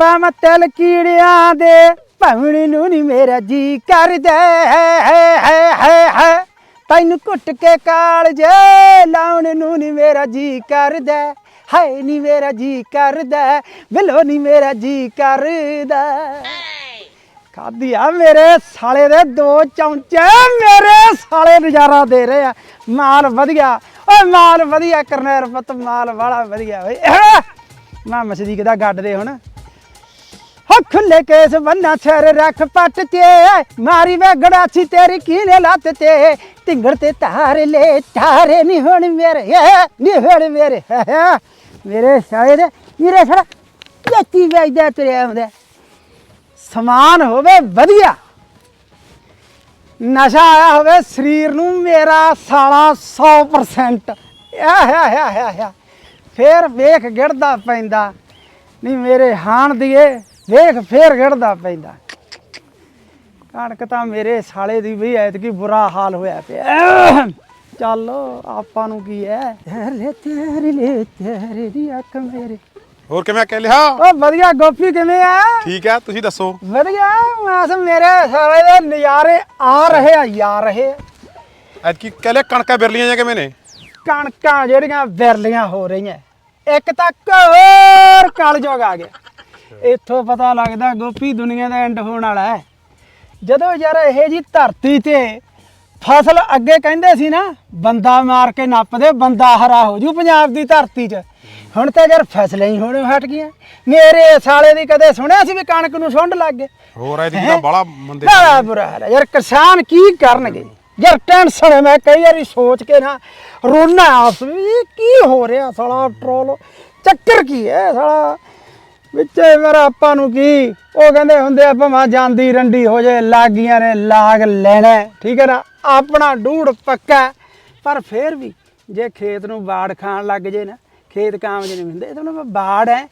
ਪਾਪਾ ਮੈਂ ਤਿਲ ਕੀੜਿਆਂ ਦੇ ਭਵਣੀ ਨੂੰ ਨਹੀਂ ਮੇਰਾ ਜੀ ਕਰਦਾ। ਹੈ ਤੈਨੂੰ ਕੁੱਟ ਕੇ ਕਾਲਜੇ ਲਾਉਣ ਨੂੰ ਨਹੀਂ ਮੇਰਾ ਜੀ ਕਰਦਾ। ਹਾਏ ਨਹੀਂ ਮੇਰਾ ਜੀ ਕਰਦਾ, ਬਿਲੋ ਨਹੀਂ ਮੇਰਾ ਜੀ ਕਰਦਾ। ਖਾਦੀ ਆ ਮੇਰੇ ਸਾਲੇ ਦੇ ਦੋ ਚਮਚੇ, ਮੇਰੇ ਸਾਲੇ ਨਜ਼ਾਰਾ ਦੇ ਰਹੇ। ਆ ਮਾਲ ਵਧੀਆ, ਓਏ ਮਾਲ ਵਧੀਆ ਕਰਨੈਰ ਪੁੱਤ, ਮਾਲ ਵਾਲਾ ਵਧੀਆ। ਓਏ ਮੈਂ ਮਸਜਿਦ ਦਾ ਗੱਡ ਦੇ ਹੁਣ। ਹੋ ਖੁੱਲੇ ਕੇਸ ਬੰਨਾ ਛਰ ਰੱਖ ਪੱਟ ਤੇ। ਮਾਰੀ ਵੇ ਗੜਾਛੀ ਤੇਰੀ ਕੀਨੇ ਲੱਤ ਤੇ। ਢਿੰਗੜ ਤੇ ਤਾਰ ਲੈ ਤਾਰੇ ਨਹੀਂ ਹੁਣ ਮੇਰੇ ਨਹੀਂ ਹੁਣ ਮੇਰੇ। ਮੇਰੇ ਸਾਲੇ ਮੇਰੇ ਸਾਲਾ ਕਿੱਤੀ ਵੇਚਦਾ ਤੁਰਿਆ ਹੁੰਦਾ ਸਮਾਨ ਹੋਵੇ ਵਧੀਆ। ਨਸ਼ਾ ਆਇਆ ਹੋਵੇ ਸਰੀਰ ਨੂੰ ਮੇਰਾ ਸਾਲਾ 100% ਆਹ ਆਹ ਆਹ ਫੇਰ ਵੇਖ ਗਿੜਦਾ ਪੈਂਦਾ। ਨਹੀਂ ਮੇਰੇ ਹਾਣ ਦੀਏ। ਵੇਖ ਫੇਰ ਗਿੜਦਾ ਪੈਂਦਾ। ਕਣਕ ਤਾਂ ਮੇਰੇ ਸਾਲੇ ਦੀ ਵੀ ਐਤਕੀ ਬੁਰਾ ਹਾਲ ਹੋਇਆ ਪਿਆ। ਚੱਲ ਆਪਾਂ ਨੂੰ ਕੀ ਹੈ ਤੇਰੇ ਤੇਰੇ ਲੈ ਤੇਰੇ ਦੀ ਅੱਖ ਮੇਰੇ। ਹੋਰ ਕਿਵੇਂ ਕਹਿ ਲਿਆ? ਓ ਵਧੀਆ ਗੋਪੀ ਕਿਵੇਂ ਆ? ਠੀਕ ਹੈ ਤੁਸੀਂ ਦੱਸੋ? ਵਧੀਆ ਮਾਸ ਮੇਰੇ ਸਾਲੇ ਦੇ ਨਜ਼ਾਰੇ ਆ ਰਹੇ ਆ ਯਾਰ ਰਹੇ ਐਤਕੀ ਕਹਿ ਲਿਆ ਕਣਕਾਂ ਬਿਰਲੀਆਂ ਜਾਂ ਕਿਵੇਂ ਨੇ? ਕਣਕਾਂ ਜਿਹੜੀਆਂ ਵਿਰਲੀਆਂ ਹੋ ਰਹੀਆਂ। ਇੱਕ ਤਾਂ ਹੋਰ ਕਲਯੁਗ ਆ ਗਿਆ। ਇੱਥੋਂ ਪਤਾ ਲੱਗਦਾ ਗੋਪੀ ਦੁਨੀਆ ਦਾ ਐਂਡ ਹੋਣ ਵਾਲਾ ਹੈ। ਜਦੋਂ ਯਾਰ ਇਹ ਜੀ ਧਰਤੀ ਤੇ ਫਸਲ ਅੱਗੇ ਕਹਿੰਦੇ ਸੀ ਨਾ ਬੰਦਾ ਮਾਰ ਕੇ ਨੱਪਦੇ ਬੰਦਾ ਹਰਾ ਹੋ ਜੂ ਪੰਜਾਬ ਦੀ ਧਰਤੀ 'ਚ। ਹੁਣ ਤਾਂ ਯਾਰ ਫਸਲਾਂ ਹੀ ਹੋਣੇ ਹਟ ਗਈਆਂ। ਮੇਰੇ ਸਾਲੇ ਦੀ ਕਦੇ ਸੁਣਿਆ ਸੀ ਵੀ ਕਣਕ ਨੂੰ ਸੁੰਡ ਲੱਗ ਗਏ? ਹੋਰ ਐਤਕੀ ਤਾਂ ਬਾਲਾ ਮੰਦੇ ਬੜਾ ਬੁਰਾ ਹਾਲ ਹੈ। ਯਾਰ ਕਿਸਾਨ ਕੀ ਕਰਨਗੇ? ਯਾਰ ਟੈਨਸ਼ਨ ਹੈ ਮੈਂ ਕਈ ਵਾਰੀ ਸੋਚ ਕੇ ਨਾ ਰੋਣਾ ਆਸ ਵੀ ਕੀ ਹੋ ਰਿਹਾ ਸਾਲਾ ਟਰੋਲ? ਚੱਕਰ ਕੀ ਹੈ ਸਾਲਾ? ਵਿੱਚੇ ਮੇਰਾ ਆਪਾਂ ਨੂੰ ਕੀ? ਉਹ ਕਹਿੰਦੇ ਹੁੰਦੇ ਆ, ਭਾਵੇਂ ਜਾਂਦੀ ਰੰਡੀ ਹੋ ਜੇ, ਲਾਗੀਆਂ ਨੇ ਲਾਗ ਲੈਣਾ। ਠੀਕ ਹੈ ਨਾ? ਆਪਣਾ ਡੂੜ ਪੱਕਾ ਪਰ ਫੇਰ ਵੀ ਜੇ ਖੇਤ ਨੂੰ ਬਾੜ ਖਾਣ ਲੱਗ ਜੇ ਨਾ, ਖੇਤ ਕਾਮਜ ਨਹੀਂ ਹੁੰਦੇ, ਇਹ ਤਾਂ ਮੈਂ ਬਾੜ ਹੈ।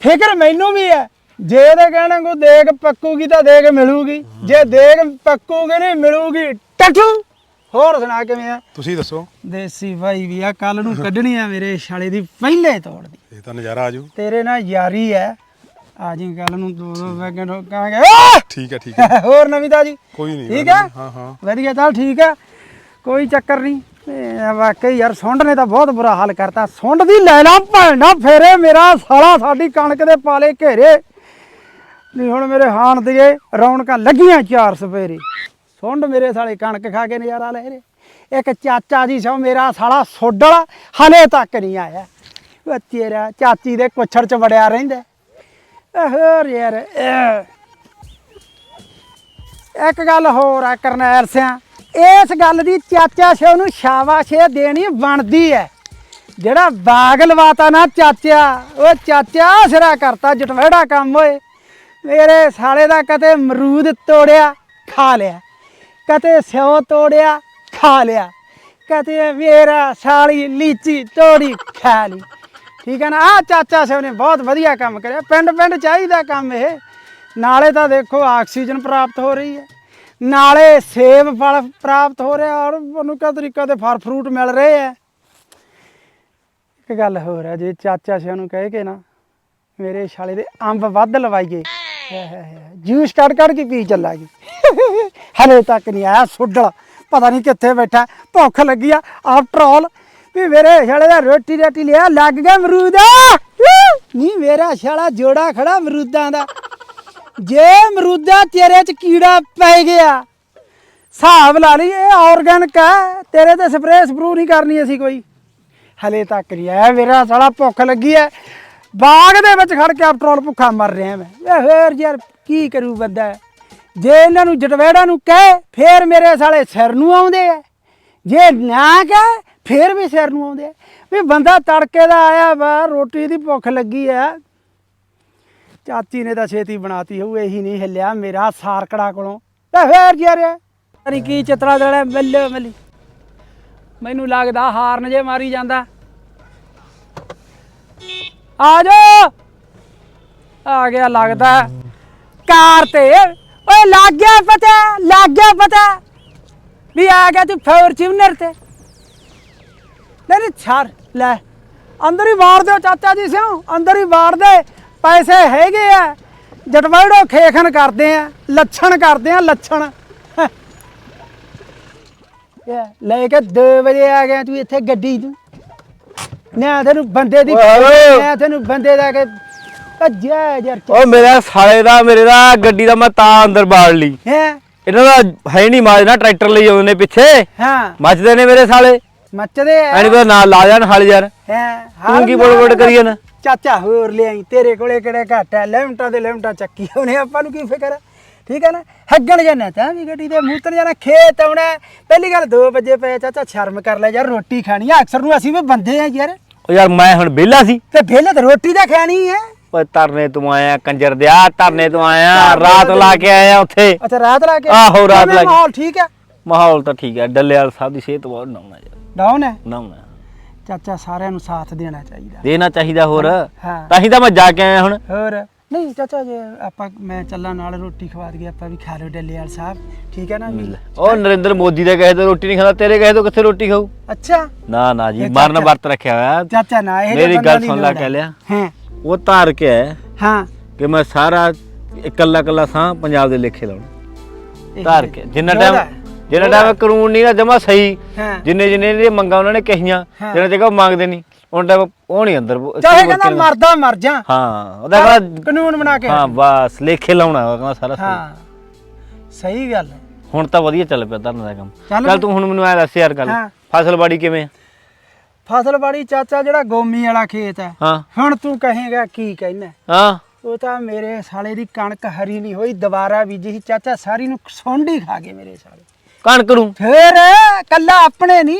ਫਿਕਰ ਮੈਨੂੰ ਵੀ ਹੈ, ਜੇ ਇਹਦੇ ਕਹਿਣਾ ਕੋ ਦੇਗ ਪੱਕੂਗੀ ਤਾਂ ਦੇਖ ਮਿਲੂਗੀ। ਜੇ ਦੇਗ ਪੱਕੂਗੀ ਨਹੀਂ, ਮਿਲੂਗੀ ਟੱਟੂ ਹੋਰ ਸੁਣਾ ਕਿਵੇਂ ਆ? ਤੁਸੀਂ ਦੱਸੋ। ਦੇਸੀ ਭਾਈ ਵੀ ਆ ਕੱਲ ਨੂੰ ਕੱਢਣੀ ਆ ਮੇਰੇ ਛਾਲੇ ਦੀ ਪਹਿਲੇ ਤੋੜ ਦੀ। ਇਹ ਤਾਂ ਨਜ਼ਾਰਾ ਆਜੂ ਤੇਰੇ ਨਾਲ ਯਾਰੀ ਹੈ ਆ ਜੀ ਕੱਲ ਨੂੰ ਦੋ ਦੋ ਵੈਗਨ ਹੋ ਕਹਾਂਗੇ! ਠੀਕ ਹੈ ਠੀਕ ਹੈ ਹੋਰ ਨਵੀਤਾ ਜੀ ਕੋਈ ਨਹੀਂ ਠੀਕ ਹੈ ਹਾਂ ਹਾਂ। ਵਧੀਆ ਚੱਲ ਠੀਕ ਹੈ ਕੋਈ ਚੱਕਰ ਨਹੀਂ। ਵਾਕਈ ਯਾਰ ਸੁੰਡ ਨੇ ਤਾਂ ਬਹੁਤ ਬੁਰਾ ਹਾਲ ਕਰਤਾ। ਸੁੰਡ ਦੀ ਲੈ ਲਾ ਭੈਣਾ ਫੇਰੇ ਮੇਰਾ ਸਾਲਾ ਸਾਡੀ ਕਣਕ ਦੇ ਪਾਲੇ ਘੇਰੇ। ਨਹੀਂ ਹੁਣ ਮੇਰੇ ਹਾਨ ਦੇ ਰੌਣਕਾਂ ਲੱਗੀਆਂ ਚਾਰ ਸਪੇਰੇ ਸੁੰਡ ਮੇਰੇ ਸਾਲੇ ਕਣਕ ਖਾ ਕੇ ਨਜ਼ਾਰਾ ਲੈ ਰਹੇ। ਇੱਕ ਚਾਚਾ ਜੀ ਸੋ ਮੇਰਾ ਸਾਲਾ ਸੋਡਲ ਹਲੇ ਤੱਕ ਨਹੀਂ ਆਇਆ। ਉਹ ਤੇਰਾ ਚਾਚੀ ਦੇ ਕੁੱਛੜ ਚ ਵੜਿਆ ਰਹਿੰਦਾ ਇਹ ਹੋਰ ਯਾਰ ਇੱਕ ਗੱਲ ਹੋਰ ਆ ਕਰਨੈਲ ਸਿਆ, ਇਸ ਗੱਲ ਦੀ ਚਾਚਾ ਸਿਓ ਨੂੰ ਸ਼ਾਬਾਸ਼ੇ ਦੇਣੀ ਬਣਦੀ ਹੈ। ਜਿਹੜਾ ਬਾਗ ਲਵਾਤਾ ਨਾ ਚਾਚਾ, ਉਹ ਚਾਚਾ ਸਿਰਾ ਕਰਤਾ ਜਟਵੇੜਾ ਕੰਮ ਓਏ। ਮੇਰੇ ਸਾਲੇ ਦਾ ਕਦੇ ਮਰੂਦ ਤੋੜਿਆ, ਖਾ ਲਿਆ। ਕਦੇ ਸਿਓ ਤੋੜਿਆ, ਖਾ ਲਿਆ। ਕਦੇ ਮੇਰਾ ਸਾਲੀ ਲੀਚੀ ਤੋੜੀ, ਖਾ ਲਈ। ਠੀਕ ਹੈ ਨਾ? ਆ ਚਾਚਾ ਸਿਉ ਨੇ ਬਹੁਤ ਵਧੀਆ ਕੰਮ ਕਰਿਆ। ਪਿੰਡ ਪਿੰਡ ਚਾਹੀਦਾ ਕੰਮ ਇਹ। ਨਾਲੇ ਤਾਂ ਦੇਖੋ, ਆਕਸੀਜਨ ਪ੍ਰਾਪਤ ਹੋ ਰਹੀ ਹੈ। ਨਾਲੇ ਸੇਬ ਫਲ ਪ੍ਰਾਪਤ ਹੋ ਰਿਹਾ ਔਰ ਉਹਨੂੰ ਕਿਹ ਤਰੀਕਾ ਦੇ ਫਲ ਫਰੂਟ ਮਿਲ ਰਹੇ ਆ ਇੱਕ ਗੱਲ ਹੋਰ ਹੈ, ਜੇ ਚਾਚਾ ਸਿਆ ਨੂੰ ਕਹੇ ਕੇ ਨਾ, ਮੇਰੇ ਛਾਲੇ ਦੇ ਅੰਬ ਵੱਧ ਲਵਾਈਏ। ਜੂਸ ਕੱਢ ਕੱਢ ਕੇ ਪੀ ਚੱਲਾਂਗੇ। ਹਲੇ ਤੱਕ ਨਹੀਂ ਆਇਆ ਸੁੱਡਲ ਪਤਾ ਨਹੀਂ ਕਿੱਥੇ ਬੈਠਾ, ਭੁੱਖ ਲੱਗੀ ਆ। ਆਫਟਰ ਆਲ ਵੀ ਮੇਰੇ ਛਾਲੇ ਦਾ ਰੋਟੀ ਰਾਟੀ ਲਿਆ, ਲੱਗ ਗਿਆ ਅਮਰੂਦ। ਨਹੀਂ ਮੇਰਾ ਛਾਲਾ ਜੋੜਾ ਖੜਾ ਅਮਰੂਦਾਂ ਦਾ। ਜੇ ਅਮਰੂਦਾ ਤੇਰੇ ਚ ਕੀੜਾ ਪੈ ਗਿਆ, ਹਿਸਾਬ ਲਾ ਲਈ, ਇਹ ਆਰਗੈਨਿਕ ਹੈ ਤੇਰੇ ਤੇ ਸਪਰੇਅ ਸਪਰੂ ਨਹੀਂ ਕਰਨੀ ਅਸੀਂ ਕੋਈ। ਹਲੇ ਤੱਕ ਨਹੀਂ ਆਇਆ, ਮੇਰਾ ਸਾਲਾ ਭੁੱਖ ਲੱਗੀ ਹੈ ਬਾਗ ਦੇ ਵਿੱਚ ਖੜ ਕੇ ਪੈਟਰੋਲ ਭੁੱਖਾ ਮਰ ਰਿਹਾ ਮੈਂ। ਵੇ ਫੇਰ ਯਾਰ, ਕੀ ਕਰੂ ਬੰਦਾ? ਜੇ ਇਹਨਾਂ ਨੂੰ ਜਟਵੇੜਾ ਨੂੰ ਕਹੇ, ਫੇਰ ਮੇਰੇ ਸਾਲੇ ਸਿਰ ਨੂੰ ਆਉਂਦੇ ਆ। ਜੇ ਨਾ ਕਹੇ, ਫੇਰ ਵੀ ਸਿਰ ਨੂੰ ਆਉਂਦੇ ਆ। ਵੀ ਬੰਦਾ ਤੜਕੇ ਦਾ ਆਇਆ ਵਾ, ਰੋਟੀ ਦੀ ਭੁੱਖ ਲੱਗੀ ਆ। ਚਾਚੀ ਨੇ ਤਾਂ ਛੇਤੀ ਬਣਾਤੀ ਹੋਊ, ਇਹੀ ਨਹੀਂ ਹਿੱਲਿਆ ਮੇਰਾ ਸਾਰਕੜਾ ਕੋਲੋਂ। ਤੇ ਫੇਰ ਯਾਰ ਅਰੇ ਕੀ ਚਤਰਾ ਦੇਣਾ ਮੱਲੇ, ਮੱਲੀ। ਮੈਨੂੰ ਲੱਗਦਾ ਹਾਰਨ ਜੇ ਮਾਰੀ ਜਾਂਦਾ। ਆ ਜਾ ਆ ਗਿਆ ਲੱਗਦਾ। ਕਾਰ ਤੇ। ਓਏ ਲੱਗ ਗਿਆ ਪਤਾ ਲੱਗ ਗਿਆ ਪਤਾ। ਵੀ ਆ ਗਿਆ ਤੂੰ ਫੋਰਚੂਨਰ ਤੇ। ਨਹੀਂ ਨਹੀਂ ਛਾੜ ਲੈ। ਅੰਦਰ ਹੀ ਵਾਰ ਦਿਓ ਚਾਚਾ ਜੀ ਸਿਓ ਅੰਦਰ ਹੀ ਵਾਰ ਦੇ। ਪੈਸੇ ਹੈਗੇ ਆ। ਜਟਵਾੜੋ ਖੇਖਣ ਕਰਦੇ ਆ ਲੱਛਣ ਕਰਦੇ ਆ ਲੱਛਣ। ਇਹ ਲੈ ਕੇ 2 ਵਜੇ ਆ ਗਿਆ ਤੂੰ ਇੱਥੇ ਗੱਡੀ ਤੂੰ ਨਾ ਤੈਨੂੰ ਬੰਦੇ ਦੀ ਓਏ ਤੈਨੂੰ ਬੰਦੇ ਦਾ ਕਿ ਭੱਜਿਆ ਯਾਰ ਉਹ ਮੇਰਾ ਸਾਲੇ ਦਾ ਮੇਰੇ ਦਾ ਗੱਡੀ ਦਾ ਮੈਂ ਤਾਂ ਅੰਦਰ ਬਾੜ ਲਈ। ਹੈ? ਇਹਨਾਂ ਦਾ ਹੈ ਨਹੀਂ ਮਾਜਣਾ ਟਰੈਕਟਰ ਲਈ ਆਉਂਦੇ ਨੇ ਪਿੱਛੇ। ਹਾਂ। ਮੱਚਦੇ ਨੇ ਮੇਰੇ ਸਾਲੇ। ਮੱਚਦੇ ਆ। ਐਨੀ ਪਤਾ ਨਾਲ ਲਾ ਜਾਣ ਹਲ ਯਾਰ ਹੈ ਤੂੰ ਕੀ ਬੋੜ ਬੋੜ ਕਰੀ ਜਾਣਾ ਚਾਚਾ ਹੋਰ ਲਿਆਈ ਤੇਰੇ ਕੋਲੇ ਕਿਹੜੇ ਘੱਟ ਐ ਲਿਮਟਾਂ ਦੇ ਲਿਮਟਾਂ ਚੱਕੀ ਉਹਨੇ ਆਪਾਂ ਨੂੰ ਕੀ ਫਿਕਰ ਹੈ? ਠੀਕ ਹੈ ਨਾ? ਹੱਗਣ ਜਾਣਾ ਤਾਂ ਵੀ ਗੱਡੀ ਦੇ ਮੂਤਰ ਜਾਣਾ ਖੇਤ ਆਉਣਾ। ਪਹਿਲੀ ਗੱਲ 2 ਵਜੇ ਪਏ ਚਾਚਾ ਸ਼ਰਮ ਕਰ ਲੈ ਯਾਰ ਰੋਟੀ ਖਾਣੀ ਆ। ਅਕਸਰ ਨੂੰ ਅਸੀਂ ਵੀ ਬੰਦੇ ਆ ਯਾਰ। ਉਹ ਯਾਰ ਮੈਂ ਹੁਣ ਵਿਹਲਾ ਸੀ। ਤੇ ਵਿਹਲੇ ਤੇ ਰੋਟੀ ਤਾਂ ਖਾਣੀ ਹੈ। ਓਏ ਤਰਨੇ ਤੂੰ ਆਇਆ ਕੰਜਰ ਦਿਆ ਤਰਨੇ ਤੂੰ ਆਇਆ ਰਾਤ ਲਾ ਕੇ ਆਇਆ ਉੱਥੇ। ਅੱਛਾ ਰਾਤ ਲਾ ਕੇ? ਆਹੋ, ਰਾਤ ਲਾ ਕੇ। ਮਾਹੌਲ ਠੀਕ ਹੈ? ਮਾਹੌਲ ਤਾਂ ਠੀਕ ਹੈ ਡੱਲੇਵਾਲ ਸਾਹਿਬ ਦੀ ਸਿਹਤ ਬਹੁਤ ਨਾਉਣਾ ਯਾਰ ਡਾਊਨ ਹੈ? ਨਾਉਣਾ ਚਾਚਾ ਸਾਰਿਆਂ ਨੂੰ ਸਾਥ ਦੇਣਾ ਚਾਹੀਦਾ। ਦੇਣਾ ਚਾਹੀਦਾ ਹੋਰ। ਹਾਂ। ਤਾਂ ਹੀ ਤਾਂ ਮੈਂ ਜਾ ਕੇ ਆਇਆ ਹੁਣ। ਹੋਰ? ਨਹੀਂ ਚਾਚਾ ਜੇ ਆਪਾਂ ਮੈਂ ਚੱਲਾਂ ਨਾਲ ਰੋਟੀ ਖਵਾ ਦਈਏ ਆਪਾਂ ਵੀ ਖਾ ਲਓ ਡੱਲੇਵਾਲ ਸਾਹਿਬ। ਠੀਕ ਹੈ ਨਾ ਉਹ ਨਰਿੰਦਰ ਮੋਦੀ ਦੇ ਕਹੇ ਤੋਂ ਰੋਟੀ ਨਹੀਂ ਖਾਂਦਾ ਤੇਰੇ ਕਹੇ ਤੋਂ ਕਿੱਥੇ ਰੋਟੀ ਖਾਊ? ਅੱਛਾ। ਨਾ ਨਾ ਜੀ ਮਰਨ ਵਰਤ ਰੱਖਿਆ ਹੋਇਆ। ਚਾਚਾ ਨਾ ਇਹ ਮੇਰੀ ਗੱਲ ਸੁਣ ਲੈ ਕਹਿ ਲਿਆ। ਹਾਂ। ਉਹ ਧਾਰ ਕੇ ਹੈ ਹਾਂ। ਕਿ ਮੈਂ ਸਾਰਾ ਇਕੱਲਾ ਇਕੱਲਾ ਸਾਂ ਪੰਜਾਬ ਦੇ ਲੇਖੇ ਲਾਉਣ। ਧਾਰ ਕੇ। ਜਿੰਨਾ ਟਾਈਮ ਜਿੰਨਾ ਟਾਈਮ ਕਾਨੂੰਨ ਨਹੀਂ ਨਾ ਜਮਾ ਸਹੀ। ਹਾਂ। ਜਿੰਨੇ ਜਿੰਨੇ ਦੀ ਮੰਗਾਂ ਉਹਨਾਂ ਨੇ ਕਹੀਆਂ ਹਾਂ। ਜਿਹਨਾਂ ਜਗ੍ਹਾ ਉਹ ਮੰਗਦੇ ਨਹੀਂ ਉਹਨਾਂ ਟਾਈਮ ਉਹ ਨਹੀਂ ਅੰਦਰ ਉਹ- ਚਾਹੇ ਕਹਿੰਦਾ ਮਰਦਾ ਮਰ ਜਾ। ਹਾਂ ਉਹਦਾ ਕਹਿੰਦਾ ਕਾਨੂੰਨ ਬਣਾ ਕੇ ਹਾਂ ਬਸ ਲੇਖੇ ਲਾਉਣਾ ਉਹ ਕਹਿੰਦਾ ਸਾਰਾ ਸਹੀ। ਹਾਂ। ਸਹੀ ਗੱਲ ਹੈ। ਹੁਣ ਤਾਂ ਵਧੀਆ ਚੱਲ ਪਿਆ ਧਰਨ ਦਾ ਕੰਮ। ਚੱਲ ਚੱਲ ਤੂੰ ਹੁਣ ਮੈਨੂੰ ਐ ਦੱਸ ਯਾਰ ਗੱਲ। ਹਾਂ। ਫਸਲਬਾੜੀ ਕਿਵੇਂ ਆ? ਫਸਲਬਾੜੀ ਚਾਚਾ ਜਿਹੜਾ ਗੋਮੀ ਵਾਲਾ ਖੇਤ ਹੈ। ਹਾਂ। ਹੁਣ ਤੂੰ ਕਹੇਗਾ ਕੀ ਕਹਿਣਾ ਹਾਂ। ਉਹ ਤਾਂ ਮੇਰੇ ਸਾਲੇ ਦੀ ਕਣਕ ਹਰੀ ਨਹੀਂ ਹੋਈ ਦੁਬਾਰਾ ਬੀਜੀ ਸੀ। ਚਾਚਾ ਸਾਰੀ ਨੂੰ ਸੁੰਡੀ ਖਾ ਗਏ ਮੇਰੇ ਸਾਲੇ। ਕਣਕ ਨੂੰ? ਫੇਰ ਕੱਲਾ ਆਪਣੇ ਨਹੀਂ।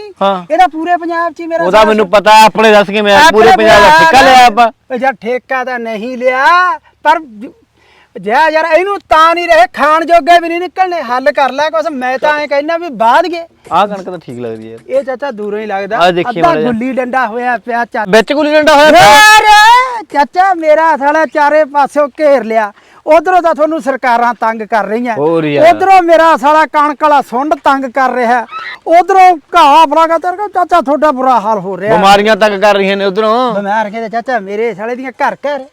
ਇਹਦਾ ਪੂਰੇ ਪੰਜਾਬ 'ਚ ਹੀ ਮੇਰਾ ਉਹਦਾ ਮੈਨੂੰ ਪਤਾ ਆਪਣੇ ਦੱਸ ਆ, ਆਪਣੇ ਪੂਰੇ ਪੰਜਾਬ ਦਾ ਠੇਕਾ ਲਿਆ ਆਪਾਂ। ਯਾਰ ਠੇਕਾ ਤਾਂ ਨਹੀਂ ਲਿਆ ਪਰ ਜਿਆ ਯਾਰ ਇਹਨੂੰ ਤਾਂ ਨਹੀਂ ਰਹੇ ਖਾਣ ਜੋਗੇ ਵੀ ਨਹੀਂ ਨਿਕਲਣੇ। ਹੱਲ ਕਰ ਲੈ ਕੁਛ ਮੈਂ ਤਾਂ ਐ ਕਹਿਣਾ ਵੀ ਬਾਦ ਗਏ। ਆਹ ਕਣਕ ਤਾਂ ਠੀਕ ਲੱਗਦੀ ਯਾਰ। ਇਹ ਚਾਚਾ ਦੂਰੋਂ ਹੀ ਲੱਗਦਾ। ਆਹ ਦੇਖੀ ਅੱਧਾ ਮਾੜਾ ਜਿਹਾ। ਗੁੱਲੀ ਡੰਡਾ ਹੋਇਆ ਪਿਆ ਚਾਚਾ ਵਿੱਚ ਗੁੱਲੀ ਡੰਡਾ ਹੋਇਆ ਪਿਆ। ਯਾਰ ਚਾਚਾ ਮੇਰਾ ਸਾਲਾ ਚਾਰੇ ਪਾਸਿਓਂ ਘੇਰ ਲਿਆ। ਉਧਰੋਂ ਤਾਂ ਤੁਹਾਨੂੰ ਸਰਕਾਰਾਂ ਤੰਗ ਕਰ ਰਹੀਆਂ। ਹੋਰ ਯਾਰ। ਉਧਰੋਂ ਮੇਰਾ ਸਾਲਾ ਕਣਕ ਵਾਲਾ ਸੁੰਡ ਤੰਗ ਕਰ ਰਿਹਾ। ਉਧਰੋਂ ਘਾਹ ਫਲਾਗਾ ਤੇਰੇ ਚਾਚਾ ਤੁਹਾਡਾ ਬੁਰਾ ਹਾਲ ਹੋ ਰਿਹਾ। ਬਿਮਾਰੀਆਂ ਤੱਕ ਕਰ ਰਹੀਆਂ ਨੇ ਉਧਰੋਂ। ਬਿਮਾਰ ਕਹਿੰਦੇ ਚਾਚਾ ਮੇਰੇ ਸਾਲੇ ਦੀਆਂ ਘਰ ਘਰ।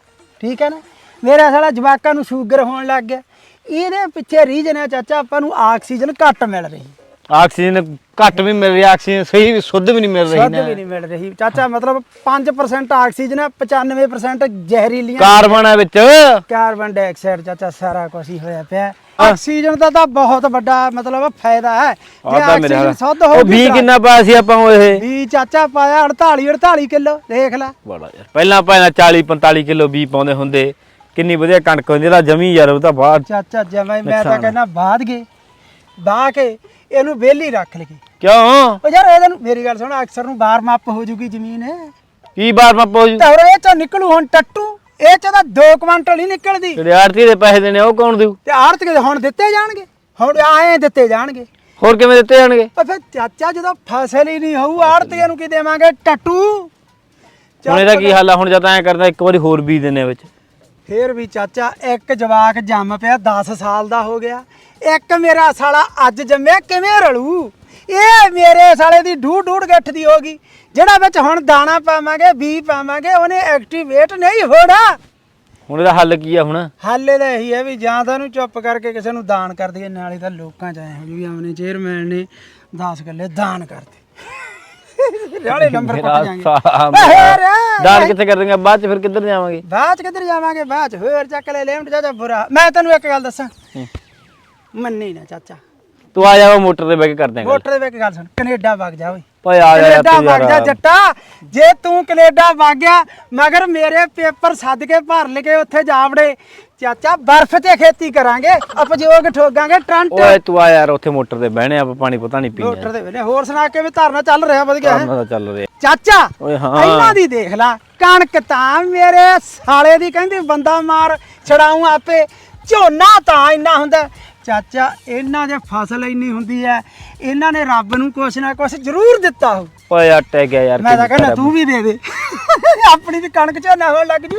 ਠੀਕ ਹੈ ਨਾ? ਮੇਰਾ ਸਾਲਾ ਜਵਾਕਾਂ ਨੂੰ ਸ਼ੂਗਰ ਹੋਣ ਲੱਗ ਗਿਆ। ਇਹਦੇ ਪਿੱਛੇ ਰੀਜਨ ਹੈ ਚਾਚਾ ਆਪਾਂ ਨੂੰ ਆਕਸੀਜਨ ਘੱਟ ਮਿਲ ਰਹੀ। ਆਕਸੀਜਨ ਘੱਟ ਵੀ ਮਿਲ ਰਹੀ ਹੈ ਆਕਸੀਜਨ ਸਹੀ ਵੀ ਸ਼ੁੱਧ ਵੀ ਨਹੀਂ ਮਿਲ ਰਹੀ ਸੁੱਧ ਨਾ। ਵੀ ਨਹੀਂ ਮਿਲ ਰਹੀ। ਚਾਚਾ ਮਤਲਬ 5% ਆਕਸੀਜਨ ਹੈ 95% ਜ਼ਹਿਰੀਲੀਆਂ। ਕਾਰਬਨ ਹੈ ਵਿੱਚ। ਕਾਰਬਨ ਡਾਈਆਕਸਾਈਡ ਚਾਚਾ ਸਾਰਾ ਕੁਝ ਹੀ ਹੋਇਆ ਪਿਆ। ਆਕਸੀਜਨ ਦਾ ਤਾਂ ਬਹੁਤ ਵੱਡਾ ਮਤਲਬ ਫਾਇਦਾ ਹੈ। ਜੇ ਆਹ ਤਾਂ ਮੇਰੇ ਆਕਸੀਜਨ ਸ਼ੁੱਧ ਉਹ ਹੋਊਗੀ ਵੀ ਕਿੰਨਾ ਪਾਇਆ ਸੀ ਆਪਾਂ ਉਹ ਇਹ? ਵੀ ਚਾਚਾ ਪਾਇਆ 48 48 ਕਿਲੋ ਦੇਖ ਲੈ। ਬੜਾ ਯਾਰ। ਪਹਿਲਾਂ ਪਹਿਲਾਂ 40 45 ਕਿਲੋ ਵੀ ਪਾਉਂਦੇ ਹੁੰਦੇ। ਕਿੰਨੀ ਵਧੀਆ ਕਣਕ ਹੁੰਦੀ ਇਹਦਾ ਜਮੀ ਯਾਰ ਉਹ ਤਾਂ ਬਾਅਦ ਚਾਚਾ ਜਿਵੇਂ ਮੈਂ ਤਾਂ ਹੈ। ਕਹਿੰਦਾ ਬਾਦ ਗਏ ਬਾਹ ਕੇ ਇਹਨੂੰ ਵਿਹਲੀ ਰੱਖ ਲਗੀ ਕਿਉਂ? ਉਹ ਯਾਰ ਇਹਦੇ ਨੂੰ ਮੇਰੀ ਗੱਲ ਸੁਣ ਅਕਸਰ ਨੂੰ ਬਾਰ ਮੱਪ ਹੋ ਜੂਗੀ ਜ਼ਮੀਨ। ਕੀ ਬਾਰ ਮਾ ਪਹੁੰਚ ਤਾਂ ਹੋਰ ਇਹ ਚੋਂ ਨਿਕਲੂ ਹੁਣ ਟੱਟੂ ਇਹ ਚ ਤਾਂ 2 ਕੁਇੰਟਲ ਹੀ ਨਿਕਲਦੀ। ਜਿਹੜੇ ਆੜਤੀ ਦੇ ਪੈਸੇ ਦੇਣੇ ਉਹ ਕੌਣ ਦੇਊ? ਤੇ ਆੜਤ ਕੇ ਹੁਣ ਦਿੱਤੇ ਜਾਣਗੇ ਹੁਣ ਆਏ ਦਿੱਤੇ ਜਾਣਗੇ। ਹੋਰ ਕਿਵੇਂ ਦਿੱਤੇ ਜਾਣਗੇ? ਫਿਰ ਚਾਚਾ ਜਦੋਂ ਫਸਲ ਹੀ ਨਹੀਂ ਹੋਊ ਆੜਤੀਆਂ ਨੂੰ ਕੀ ਦੇਵਾਂਗੇ? ਟੱਟੂ। ਹੁਣ ਇਹਦਾ ਕੀ ਹਾਲ ਆ? ਹੁਣ ਜਦ ਐ ਕਰਦਾ ਇੱਕ ਵਾਰੀ ਹੋਰ ਬੀਜ ਦਿੰਨੇ ਵਿੱਚ। ਫੇਰ ਵੀ ਚਾਚਾ ਇੱਕ ਜਵਾਕ ਜੰਮ ਪਿਆ 10 ਸਾਲ ਦਾ ਹੋ ਗਿਆ। ਇੱਕ ਮੇਰਾ ਸਾਲਾ ਅੱਜ ਜੰਮਿਆ ਕਿਵੇਂ ਰਲੂ? ਇਹ ਮੇਰੇ ਸਾਲੇ ਦੀ ਡੂ ਡੂੜ ਗੱਠ ਦੀ ਹੋ ਗਈ। ਜਿਹੜਾ ਵਿੱਚ ਹੁਣ ਦਾਣਾ ਪਾਵਾਂਗੇ ਬੀ ਪਾਵਾਂਗੇ ਉਹਨੇ ਐਕਟੀਵੇਟ ਨਹੀਂ ਹੋਣਾ। ਹੁਣ ਇਹਦਾ ਹੱਲ ਕੀ ਆ ਹੁਣ? ਹੱਲ ਇਹਦਾ ਇਹੀ ਹੈ ਵੀ ਜਾਂ ਤਾਂ ਇਹਨੂੰ ਚੁੱਪ ਕਰਕੇ ਕਿਸੇ ਨੂੰ ਦਾਨ ਕਰ ਦਈਏ ਨਾਲੇ ਤਾਂ ਲੋਕਾਂ ਚ ਆਏ ਹੋ ਵੀ ਆਮਨੇ ਚੇਅਰਮੈਨ ਨੇ 10 ਗੱਲੇ ਦਾਨ ਕਰਤੇ ਨਾਲੇ ਨੰਬਰ ਮੇਰਾ ਪੱਟ ਜਾਾਂਗੇ ਸਾਲਾ ਹੋਰ। ਦਾਨ ਕਿੱਥੇ ਕਰ ਦੇਂਗੇ? ਬਾਅਦ ਚ ਫਿਰ ਕਿੱਧਰ ਜਾਵਾਂਗੇ? ਬਾਅਦ ਚ ਕਿੱਧਰ ਜਾਵਾਂਗੇ? ਬਾਅਦ ਚ ਹੋਰ ਚੱਕ ਲੈ ਲੈਮਟ ਚਾਚਾ ਬੁਰਾ। ਮੈਂ ਤੈਨੂੰ ਇੱਕ ਗੱਲ ਦੱਸਾਂ। ਮੰਨੀ ਨਾ ਚਾਚਾ। ਤੂੰ ਆ ਜਾ ਮੋਟਰ ਤੇ ਬਹਿ ਕੇ ਕਰਦੇ ਆਂ ਗੱਲ। ਮੋਟਰ ਦੇ ਵਿੱਚ ਗੱਲ ਸੁਣ। ਕੈਨੇਡਾ ਵਗ ਜਾ ਓਏ। ਓਏ ਆ ਜਾ ਯਾਰ ਕੈਨੇਡਾ ਤੂੰ ਵਗ ਜਾ ਯਾਰ ਜੱਟਾ। ਜੇ ਤੂੰ ਕੈਨੇਡਾ ਵਗ ਗਿਆ ਮਗਰ ਮੇਰੇ ਪੇਪਰ ਸੱਦ ਕੇ ਭਰ ਲਗੇ ਉੱਥੇ ਜਾਵੜੇ। ਚਾਚਾ ਬਰਫ਼ ਤੇ ਖੇਤੀ ਕਰਾਂਗੇ ਉਪਯੋਗ ਠੋਗਾਂਗੇ ਟਰੰਟ। ਓਏ ਤੂੰ ਆ ਯਾਰ ਉੱਥੇ ਮੋਟਰ ਤੇ ਬਹਿਣੇ ਆਪਾਂ ਪਾਣੀ ਪਤਾ ਨਹੀਂ ਪੀਣਾ ਮੋਟਰ ਦੇ ਵੇਲੇ ਹੋਰ ਸੁਣਾ ਕੇ ਵੀ ਧਰਨਾ ਚੱਲ ਰਿਹਾ ਵਧੀਆ ਹੈ? ਤਾਂ ਚੱਲ ਰਿਹਾ। ਚਾਚਾ ਓਏ ਹਾਂ। ਇਹਨਾਂ ਦੀ ਦੇਖ ਲਾ ਕਣਕ ਤਾਂ ਮੇਰੇ ਸਾਲੇ ਦੀ ਕਹਿੰਦੀ ਬੰਦਾ ਮਾਰ ਛਡਾਉਂ ਆਪੇ ਝੋਨਾ ਤਾਂ ਇੰਨਾ ਹੁੰਦਾ। ਚਾਚਾ ਇਹਨਾਂ ਦੇ ਫਸਲ ਇੰਨੀ ਹੁੰਦੀ ਹੈ ਇਹਨਾਂ ਨੇ ਰੱਬ ਨੂੰ ਕੁਛ ਨਾ ਕੁਛ ਜ਼ਰੂਰ ਦਿੱਤਾ ਹੋ ਓਏ ਅਟੈ ਗਿਆ ਯਾਰ ਮੈਂ ਤਾਂ ਕਹਿੰਦਾ। ਤੂੰ ਵੀ ਦੇ ਦੇ। ਆਪਣੀ ਵੀ ਕਣਕ ਝੋਨਾ ਹੋਣ ਲੱਗ ਜੂ।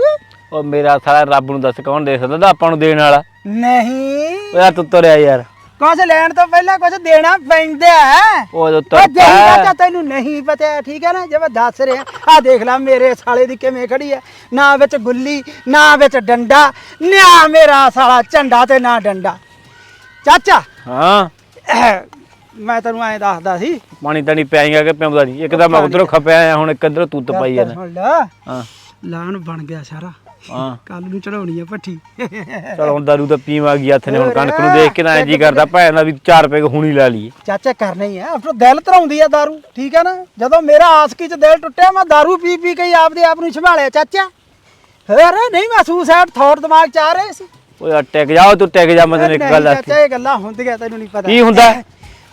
ਓ ਮੇਰਾ ਸਾਲਾ ਰੱਬ ਨੂੰ ਦੱਸ ਕੌਣ ਦੇ ਸਕਦਾ ਆਪਾਂ ਨੂੰ ਦੇਣ ਵਾਲਾ? ਨਹੀਂ। ਓਏ ਆ ਤੂੰ ਤੁਰਿਆ ਯਾਰ। ਕੁਝ ਲੈਣ ਤੋਂ ਪਹਿਲਾਂ ਕੁਝ ਦੇਣਾ ਪੈਂਦਾ ਹੈ। ਉਹ ਜੋ ਉਹ ਤੁਰ ਜਿਹੜੀ ਤੈਨੂੰ ਨਹੀਂ ਪਤਾ ਠੀਕ ਹੈ ਨਾ? ਜੇ ਮੈਂ ਦੱਸ ਰਿਹਾ ਆ ਦੇਖ ਲੈ ਮੇਰੇ ਸਾਲੇ ਦੀ ਕਿਵੇਂ ਖੜੀ ਹੈ। ਨਾ ਵਿੱਚ ਗੁੱਲੀ ਨਾ ਵਿੱਚ ਡੰਡਾ ਨਾ ਮੇਰਾ ਸਾਲਾ ਝੰਡਾ ਤੇ ਨਾ ਡੰਡਾ। ਚਾਚਾ ਹਾਂ। ਮੈਂ ਤੈਨੂੰ ਐਂ ਦੱਸਦਾ ਸੀ। ਪਾਣੀ ਤਾਂ ਨਹੀਂ ਪਿਆਏਗਾ ਕਿ ਪਿਆਉਂਦਾ ਨਹੀਂ। ਇੱਕ ਤਾਂ ਮੈਂ ਉਧਰੋਂ ਖਪਿਆ ਆ ਹੁਣ ਇੱਕ ਇਧਰੋਂ ਤੂਤ ਪਾਈ ਲੈ। ਹਾਂ। ਲਾਣ ਬਣ ਗਿਆ ਸਾਰਾ। ਹਾਂ ਕੱਲ ਨੂੰ ਚੜਾਉਣੀ ਆ ਪੱਠੀ ਚਲ ਹੁਣ ਦਾਰੂ ਤਾਂ ਪੀਵਾ ਗਈ ਹੱਥ ਨੇ ਹੁਣ ਕਣਕ ਨੂੰ ਦੇਖ ਕੇ ਨਾ ਜੀ ਕਰਦਾ ਭੈਣ ਦਾ ਵੀ 4 ਰੁਪਏ ਹੁਣੀ ਲਾ ਲਈਏ ਚਾਚਾ ਕਰਨਾ ਹੀ ਆ ਆਪਣਾ ਦਿਲ ਧਰਾਉਂਦੀ ਆ दारू ਠੀਕ ਹੈ ਨਾ ਜਦੋਂ ਮੇਰਾ ਆਸਕੀ ਚ ਦਿਲ ਟੁੱਟਿਆ ਮੈਂ दारू ਪੀ ਪੀ ਕੇ ਹੀ ਆਪਦੇ ਆਪ ਨੂੰ ਸੰਭਾਲਿਆ ਚਾਚਾ ਹੋਰ ਨਹੀਂ ਮੈਂ ਸੁਸਾਈਡ ਥੌਟ ਦਿਮਾਗ ਚ ਆ ਰਹੇ ਸੀ ਓਏ ਆ ਟਿਕ ਜਾ ਤੂੰ ਟਿਕ ਜਾ ਮੈਂ ਤੈਨੂੰ ਇੱਕ ਨਹੀਂ ਗੱਲ ਚਾਚਾ ਦੱਸੀ ਇਹ ਗੱਲਾਂ ਹੁੰਦੀਆਂ ਤੈਨੂੰ ਨਹੀਂ ਪਤਾ ਕੀ ਹੁੰਦਾ?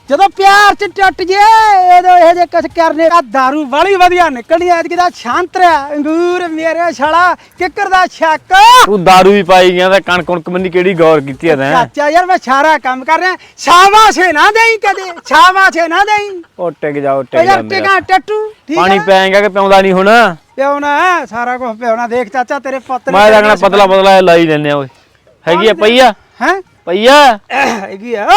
ਜਦੋਂ ਪਿਆਰ ਚ ਟੁੱਟ ਜੇ ਇਹਦੇ ਇਹ ਜੇ ਕੁਝ ਕਰਨੇ ਆ। दारू ਬੜੀ ਵਧੀਆ ਨਿਕਲਣੀ ਐਤਕੀ ਦਾ ਸ਼ਾਂਤ ਰਿਆ ਅੰਗੂਰ ਮੇਰੇ ਛਾਲਾ ਕਿੱਕਰ ਦਾ ਛੱਕ। ਤੂੰ ਦਾਰੂ ਵੀ ਪਾਈ ਗਿਆ ਤਾਂ ਕਣਕ ਕਣਕ ਮੰਨੀ ਕਿਹੜੀ ਗੌਰ ਕੀਤੀ ਆ ਤੈਂ? ਚਾਚਾ ਯਾਰ ਮੈਂ ਸਾਰਾ ਕੰਮ ਕਰ ਰਿਹਾ। ਸ਼ਾਬਾਸ਼ੇ ਨਾ ਦੇਈ ਕਦੇ ਸ਼ਾਬਾਸ਼ੇ ਨਾ ਦੇਈ। ਉਹ ਟਿਕ ਜਾ ਉਹ ਟਿਕ ਜਾ ਯਾਰ ਮੇਰਾ। ਟਿਕਾ ਟੱਟੂ ਠੀਕ ਪਾਣੀ ਹੈ ਪਿਆਏਗਾ ਕਿ ਪਿਆਉਂਦਾ ਨਹੀਂ ਹੁਣ? ਮੈਂ ਪਿਉਣਾ ਹੈ, ਸਾਰਾ ਕੁਝ ਪਿਉਣਾ। ਦੇਖ ਚਾਚਾ ਤੇਰੇ ਪੁੱਤ ਨੇ ਲੱਗਣਾ ਪਤਲਾ ਪਤਲਾ ਲਾਈ ਲੈਨੇ ਆ ਓਏ। ਹੈਗੀ ਆ ਪਈਆ? ਹੈ? ਪਈਆ? ਹੈਗੀ ਆ।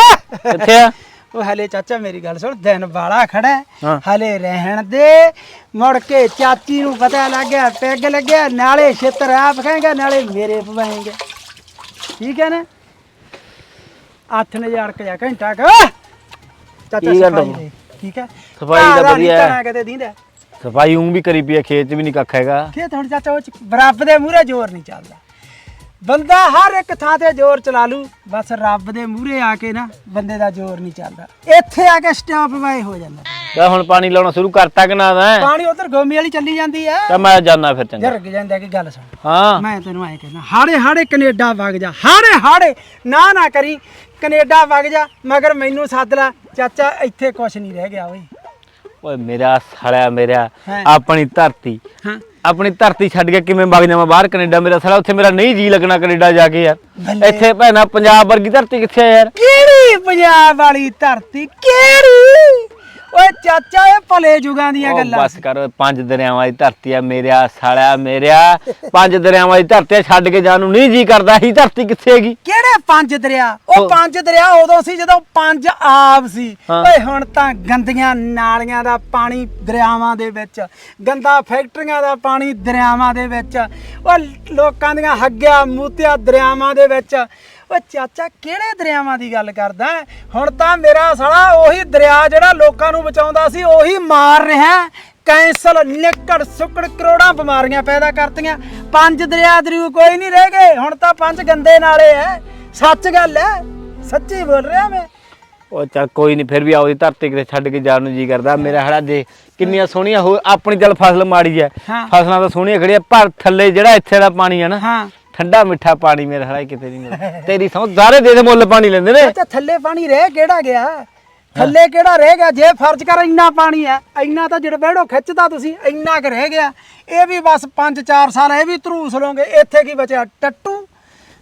ਕਿੱਥੇ ਆ? ਉਹ ਹਲੇ ਚਾਚਾ ਮੇਰੀ ਗੱਲ ਸੁਣ ਦਿਨ ਵਾਲਾ ਖੜਾ ਹੈ। ਹਲੇ ਰਹਿਣ ਦੇ। ਮੁੜ ਕੇ ਚਾਚੀ ਨੂੰ ਪਤਾ ਲੱਗ ਗਿਆ ਪੈਗ ਲੱਗਿਆ ਨਾਲੇ ਛਿੱਤਰ ਆਪ ਖਾਏਗਾ ਨਾਲੇ ਮੇਰੇ ਪਵਾਏਗਾ। ਠੀਕ ਹੈ ਨਾ? ਅੱਠ ਨੇ ਜਾੜ ਕੇ ਘੰਟਾ ਕ। ਚਾਚਾ ਕੀ ਗੱਲ ਸਫ਼ਾਈ ਆ? ਦੇ, ਠੀਕ ਹੈ? ਸਫ਼ਾਈ ਤਾਂ ਘਰ ਵਧੀਆ ਹੈ। ਕਦੇ ਦੀਂਦਾ। ਸਫ਼ਾਈ ਉਂ ਵੀ ਕਰੀ ਪਈ ਆ ਖੇਤ 'ਚ ਵੀ ਨਹੀਂ ਕੱਖ ਹੈਗਾ। ਖੇਤ ਹੁਣ ਚਾਚਾ ਉਹ ਚ ਰੱਬ ਦੇ ਮੂਹਰੇ ਜ਼ੋਰ ਨਹੀਂ ਚੱਲਦਾ। ਬੰਦਾ ਹਰ ਇੱਕ ਥਾਂ ਤੇ ਜ਼ੋਰ ਚਲਾ ਲੂ ਬਸ ਰੱਬ ਦੇ ਮੂਹਰੇ ਆ ਕੇ ਨਾ ਬੰਦੇ ਦਾ ਜ਼ੋਰ ਨਹੀਂ ਚੱਲਦਾ। ਇੱਥੇ ਆ ਕੇ ਸਟਾਪ ਵਾਏ ਹੋ ਜਾਂਦਾ। ਤਾਂ ਹੁਣ ਪਾਣੀ ਲਾਉਣਾ ਸ਼ੁਰੂ ਕਰਤਾ ਕਿ ਨਾ ਮੈਂ ਪਾਣੀ ਉਧਰ ਗੋਮੀ ਵਾਲੀ ਚੱਲੀ ਜਾਂਦੀ ਆ। ਤਾਂ ਮੈਂ ਜਾਣਾ ਫਿਰ ਚੰਗਾ। ਜਰਗ ਜਾਂਦਾ ਕਿ ਗੱਲ ਸੁਣ। ਹਾਂ। ਮੈਂ ਤੈਨੂੰ ਐਂ ਕਹਿਣਾ ਹਾੜੇ ਹਾੜੇ ਕੈਨੇਡਾ ਵਗ ਜਾ ਹਾੜੇ ਹਾੜੇ ਨਾ ਨਾ ਕਰੀ। ਕੈਨੇਡਾ ਵਗ ਜਾ ਮਗਰ ਮੈਨੂੰ ਸੱਦ ਲੈ। ਚਾਚਾ ਇੱਥੇ ਕੁਛ ਨਹੀਂ ਰਹਿ ਗਿਆ ਓਏ। ਓਏ ਮੇਰਾ ਸਾਲਿਆ ਮੇਰਾ। ਆਪਣੀ ਧਰਤੀ। ਹਾਂ। ਆਪਣੀ ਧਰਤੀ ਛੱਡ ਕੇ ਕਿਵੇਂ ਵਗ ਜਾਵਾਂ? ਬਾਹਰ ਕੈਨੇਡਾ ਮੇਰਾ ਸਾਲਾ ਉੱਥੇ ਮੇਰਾ ਨਹੀਂ ਜੀ ਲੱਗਣਾ ਕੈਨੇਡਾ ਜਾ ਕੇ ਯਾਰ। ਬੱਲੇ। ਇੱਥੇ ਭੈਣਾ ਪੰਜਾਬ ਵਰਗੀ ਧਰਤੀ ਕਿੱਥੇ ਆ ਯਾਰ? ਕਿਹੜੀ ਪੰਜਾਬ ਵਾਲੀ ਧਰਤੀ? ਕਿਹੜੀ? ਓਏ ਚਾਚਾ ਇਹ ਭਲੇ ਜੁਗਾਂ ਦੀਆਂ ਉਹ ਗੱਲਾਂ। ਬਸ ਕਰ ਪੰਜ ਦਰਿਆਵਾਂ ਦੀ ਧਰਤੀ ਆ ਮੇਰਿਆ ਸਾਲਿਆ ਮੇਰਿਆ। ਪੰਜ ਦਰਿਆਵਾਂ ਦੀ ਧਰਤੀ ਆ, ਛੱਡ ਕੇ ਜਾਣ ਨੂੰ ਨਹੀਂ ਜੀ ਕਰਦਾ ਇਹ ਧਰਤੀ ਕਿੱਥੇ ਹੈਗੀ? ਕਿਹੜੇ ਪੰਜ ਦਰਿਆ? ਉਹ ਉਹ- ਪੰਜ ਦਰਿਆ ਉਦੋਂ ਸੀ ਜਦੋਂ ਪੰਜ ਆਬ ਸੀ। ਹਾਂ। ਓਏ ਹੁਣ ਤਾਂ ਗੰਦੀਆਂ ਨਾਲੀਆਂ ਦਾ ਪਾਣੀ ਦਰਿਆਵਾਂ ਦੇ ਵਿੱਚ ਗੰਦਾ ਫੈਕਟਰੀਆਂ ਦਾ ਪਾਣੀ ਦਰਿਆਵਾਂ ਦੇ ਵਿੱਚ ਉਹ ਲੋਕਾਂ ਦੀਆਂ ਹੱਗਿਆ ਮੂਤਿਆ ਦਰਿਆਵਾਂ ਦੇ ਵਿੱਚ। ਓ ਚਾਚਾ ਕਿਹੜੇ ਦਰਿਆਵਾਂ ਦੀ ਗੱਲ ਕਰਦਾ ਹੈ? ਹੁਣ ਤਾਂ ਮੇਰਾ ਸਾਲਾ ਉਹੀ ਦਰਿਆ ਜਿਹੜਾ ਲੋਕਾਂ ਨੂੰ ਬਚਾਉਂਦਾ ਸੀ ਉਹੀ ਮਾਰ ਰਿਹਾ ਹੈ। ਕੈਂਸਰ ਨਿੱਕੜ ਸੁੱਕੜ ਕਰੋੜਾਂ ਬਿਮਾਰੀਆਂ ਪੈਦਾ ਕਰਤੀਆਂ। ਪੰਜ ਦਰਿਆ ਦਰਿਉ ਕੋਈ ਨਹੀਂ ਰਹਿ ਗਏ। ਹੁਣ ਤਾਂ ਪੰਜ ਗੰਦੇ ਨਾਲੇ ਐ ਸੱਚ ਗੱਲ ਐ ਸੱਚੀ ਬੋਲ ਰਿਹਾ ਮੈਂ। ਉਹ ਚੱਲ ਕੋਈ ਨਹੀਂ ਫਿਰ ਵੀ ਆਉਦੀ ਧਰਤੀ ਕਿਤੇ ਛੱਡ ਕੇ ਜਾਣ ਨੂੰ ਜੀ ਕਰਦਾ। ਮੇਰਾ ਹੜਾ ਦੇ ਕਿੰਨੀਆਂ ਸੋਹਣੀਆਂ ਹੋ ਆਪਣੀ ਚੱਲ ਫਸਲ ਮਾੜੀ ਐ ਹਾਂ। ਫਸਲਾਂ ਤਾਂ ਸੋਹਣੀਆਂ ਖੜੀਆਂ ਪਰ ਥੱਲੇ ਜਿਹੜਾ ਇੱਥੇ ਦਾ ਪਾਣੀ ਆ ਨਾ ਹਾਂ। ਠੰਡਾ ਮਿੱਠਾ ਪਾਣੀ ਮੇਰਾ ਹੜਾ ਕਿਤੇ ਨਹੀਂ ਮਿਲਦਾ। ਤੇਰੀ ਸਮਝ ਸਾਰੇ ਦੇ ਦੇ ਮੁੱਲ ਪਾਣੀ ਲੈਂਦੇ ਨੇ। ਅੱਛਾ, ਥੱਲੇ ਪਾਣੀ ਰਹਿ ਕਿਹੜਾ ਗਿਆ? ਥੱਲੇ ਕਿਹੜਾ ਰਹਿ ਗਿਆ? ਜੇ ਫਰਜ਼ ਕਰ ਇੰਨਾ ਪਾਣੀ ਹੈ, ਇੰਨਾ ਤਾਂ ਜੜਬੇੜੋ ਖਿੱਚਦਾ ਤੁਸੀਂ, ਇੰਨਾ ਕੁ ਰਹਿ ਗਿਆ। ਇਹ ਵੀ ਬਸ 5-4 ਸਾਲ ਇਹ ਵੀ ਧਰੂਸ ਲੋਗੇ ਇੱਥੇ ਕੀ ਬਚਿਆ? ਟੱਟੂ?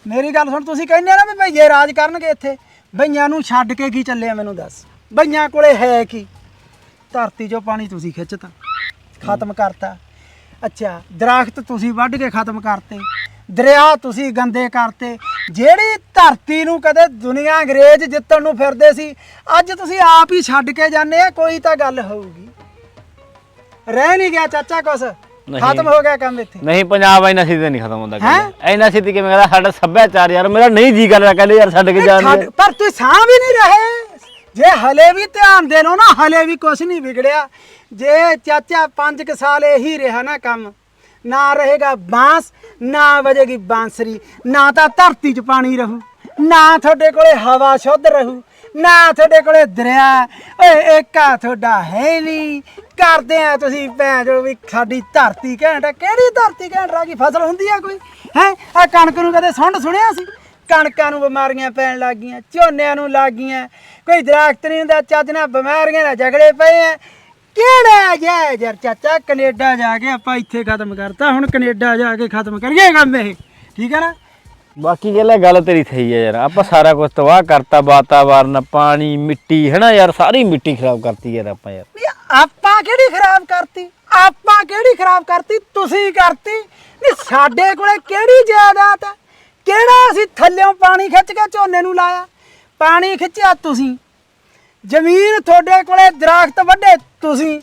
ਮੇਰੀ ਗੱਲ ਸੁਣ, ਤੁਸੀਂ ਕਹਿੰਦੇ ਆ ਨਾ ਵੀ ਭਈਏ ਰਾਜ ਕਰਨਗੇ ਇੱਥੇ। ਬਈਆਂ ਨੂੰ ਛੱਡ ਕੇ ਕੀ ਚੱਲਿਆ ਮੈਨੂੰ ਦੱਸ? ਬਈਆਂ ਕੋਲੇ ਹੈ ਕੀ? ਧਰਤੀ 'ਚੋਂ ਪਾਣੀ ਤੁਸੀਂ ਖਿੱਚਤਾ, ਖਤਮ ਕਰਤਾ। ਅੱਛਾ, ਦਰਖਤ ਤੁਸੀਂ ਵੱਢ ਕੇ ਖਤਮ ਕਰਤੇ। ਦਰਿਆ ਤੁਸੀਂ ਗੰਦੇ ਕਰਤੇ। ਜਿਹੜੀ ਧਰਤੀ ਨੂੰ ਕਦੇ ਦੁਨੀਆ ਅੰਗਰੇਜ਼ ਜਿੱਤਣ ਨੂੰ ਫਿਰਦੇ ਸੀ ਅੱਜ ਤੁਸੀਂ ਆਪ ਹੀ ਛੱਡ ਕੇ ਜਾਂਦੇ ਆ ਕੋਈ ਤਾਂ ਗੱਲ ਹੋਊਗੀ। ਰਹਿ ਨਹੀਂ ਗਿਆ ਚਾਚਾ ਕੁਛ। ਨਹੀਂ। ਖਤਮ ਹੋ ਗਿਆ ਕੰਮ ਇੱਥੇ। ਨਹੀਂ ਪੰਜਾਬ ਇੰਨਾ ਸਿੱਧੇ ਨਹੀਂ ਖਤਮ ਹੁੰਦਾ ਹੈਂ? ਕਹਿੰਦੇ। ਇੰਨਾ ਸਿੱਧੀ ਕਿਵੇਂ ਕਹਿੰਦਾ ਸਾਡਾ ਸੱਭਿਆਚਾਰ ਯਾਰ ਮੇਰਾ ਨਹੀਂ ਜੀ ਕਰਦਾ ਕਹਿੰਦੇ ਯਾਰ ਛੱਡ ਕੇ ਜਾਣ ਛੱਡ-। ਪਰ ਤੁਸੀਂ ਸਾਹ ਵੀ ਨਹੀਂ ਰਹੇ। ਜੇ ਹਲੇ ਵੀ ਧਿਆਨ ਦੇ ਲਓ ਨਾ ਹਲੇ ਵੀ ਕੁਝ ਨਹੀਂ ਵਿਗੜਿਆ। ਜੇ ਚਾਚਾ 5 ਸਾਲ ਇਹੀ ਰਿਹਾ ਨਾ ਕੰਮ ਨਾ ਰਹੇਗਾ ਬਾਂਸ, ਨਾ ਵਜੇਗੀ ਬਾਂਸਰੀ, ਨਾ ਤਾਂ ਧਰਤੀ 'ਚ ਪਾਣੀ ਰਹੂ, ਨਾ ਤੁਹਾਡੇ ਕੋਲੇ ਹਵਾ ਸ਼ੁੱਧ ਰਹੂ, ਨਾ ਤੁਹਾਡੇ ਕੋਲੇ ਦਰਿਆ। ਓਏ ਏਕਾ ਤੁਹਾਡਾ ਹੈ ਨਹੀਂ। ਕਰਦੇ ਆ ਤੁਸੀਂ ਭੈਣ ਜੋ ਵੀ ਸਾਡੀ ਧਰਤੀ ਘੈਂਟ ਆ। ਕਿਹੜੀ ਧਰਤੀ ਘੈਂਟ ਰਹਿ ਗਈ ਫਸਲ ਹੁੰਦੀ ਆ ਕੋਈ? ਹੈ? ਆ ਕਣਕ ਨੂੰ ਕਦੇ ਸੁੰਡ ਸੁਣਿਆ ਸੀ? ਕਣਕਾਂ ਨੂੰ ਬਿਮਾਰੀਆਂ ਪੈਣ ਲੱਗ ਗਈਆਂ, ਝੋਨਿਆਂ ਨੂੰ ਲੱਗ ਗਈਆਂ। ਕੋਈ ਦਰਖਤ ਨਹੀਂ ਹੁੰਦਾ, ਚੱਜ ਨਾਲ ਬਿਮਾਰੀਆਂ ਨਾਲ ਝਗੜੇ ਪਏ ਆ। ਕਿਹੜਾ ਜੈ ਯਾਰ ਚਾਚਾ? ਕੈਨੇਡਾ ਜਾ ਕੇ ਆਪਾਂ ਇੱਥੇ ਖਤਮ ਕਰਤਾ ਹੁਣ ਕੈਨੇਡਾ ਜਾ ਕੇ ਖਤਮ ਕਰੀਏ ਕੰਮ ਇਹ। ਠੀਕ ਹੈ ਨਾ? ਬਾਕੀ ਹੈ ਗੱਲ ਤੇਰੀ ਸਹੀ ਹੈ ਯਾਰ। ਆਪਾਂ ਸਾਰਾ ਕੁਝ ਤਬਾਹ ਕਰਤਾ ਵਾਤਾਵਰਨ ਪਾਣੀ ਮਿੱਟੀ ਹੈਨਾ ਯਾਰ? ਸਾਰੀ ਮਿੱਟੀ ਖਰਾਬ ਕਰਤੀ ਯਾਰ ਆਪਾਂ ਯਾਰ। ਆਪਾਂ ਕਿਹੜੀ ਖਰਾਬ ਕਰਤੀ? ਆਪਾਂ ਕਿਹੜੀ ਖਰਾਬ ਕਰਤੀ? ਤੁਸੀਂ ਕਰਤੀ? ਨਹੀਂ ਸਾਡੇ ਕੋਲੇ ਕਿਹੜੀ ਜਾਇਦਾਦ ਹੈ? ਕਿਹੜਾ ਅਸੀਂ ਥੱਲਿਓਂ ਪਾਣੀ ਖਿੱਚ ਕੇ ਝੋਨੇ ਨੂੰ ਲਾਇਆ? ਪਾਣੀ ਖਿੱਚਿਆ ਤੁਸੀਂ? ਜ਼ਮੀਨ ਤੁਹਾਡੇ ਕੋਲੇ ਦਰਖਤ ਵੱਡੇ ਤੁਸੀਂ।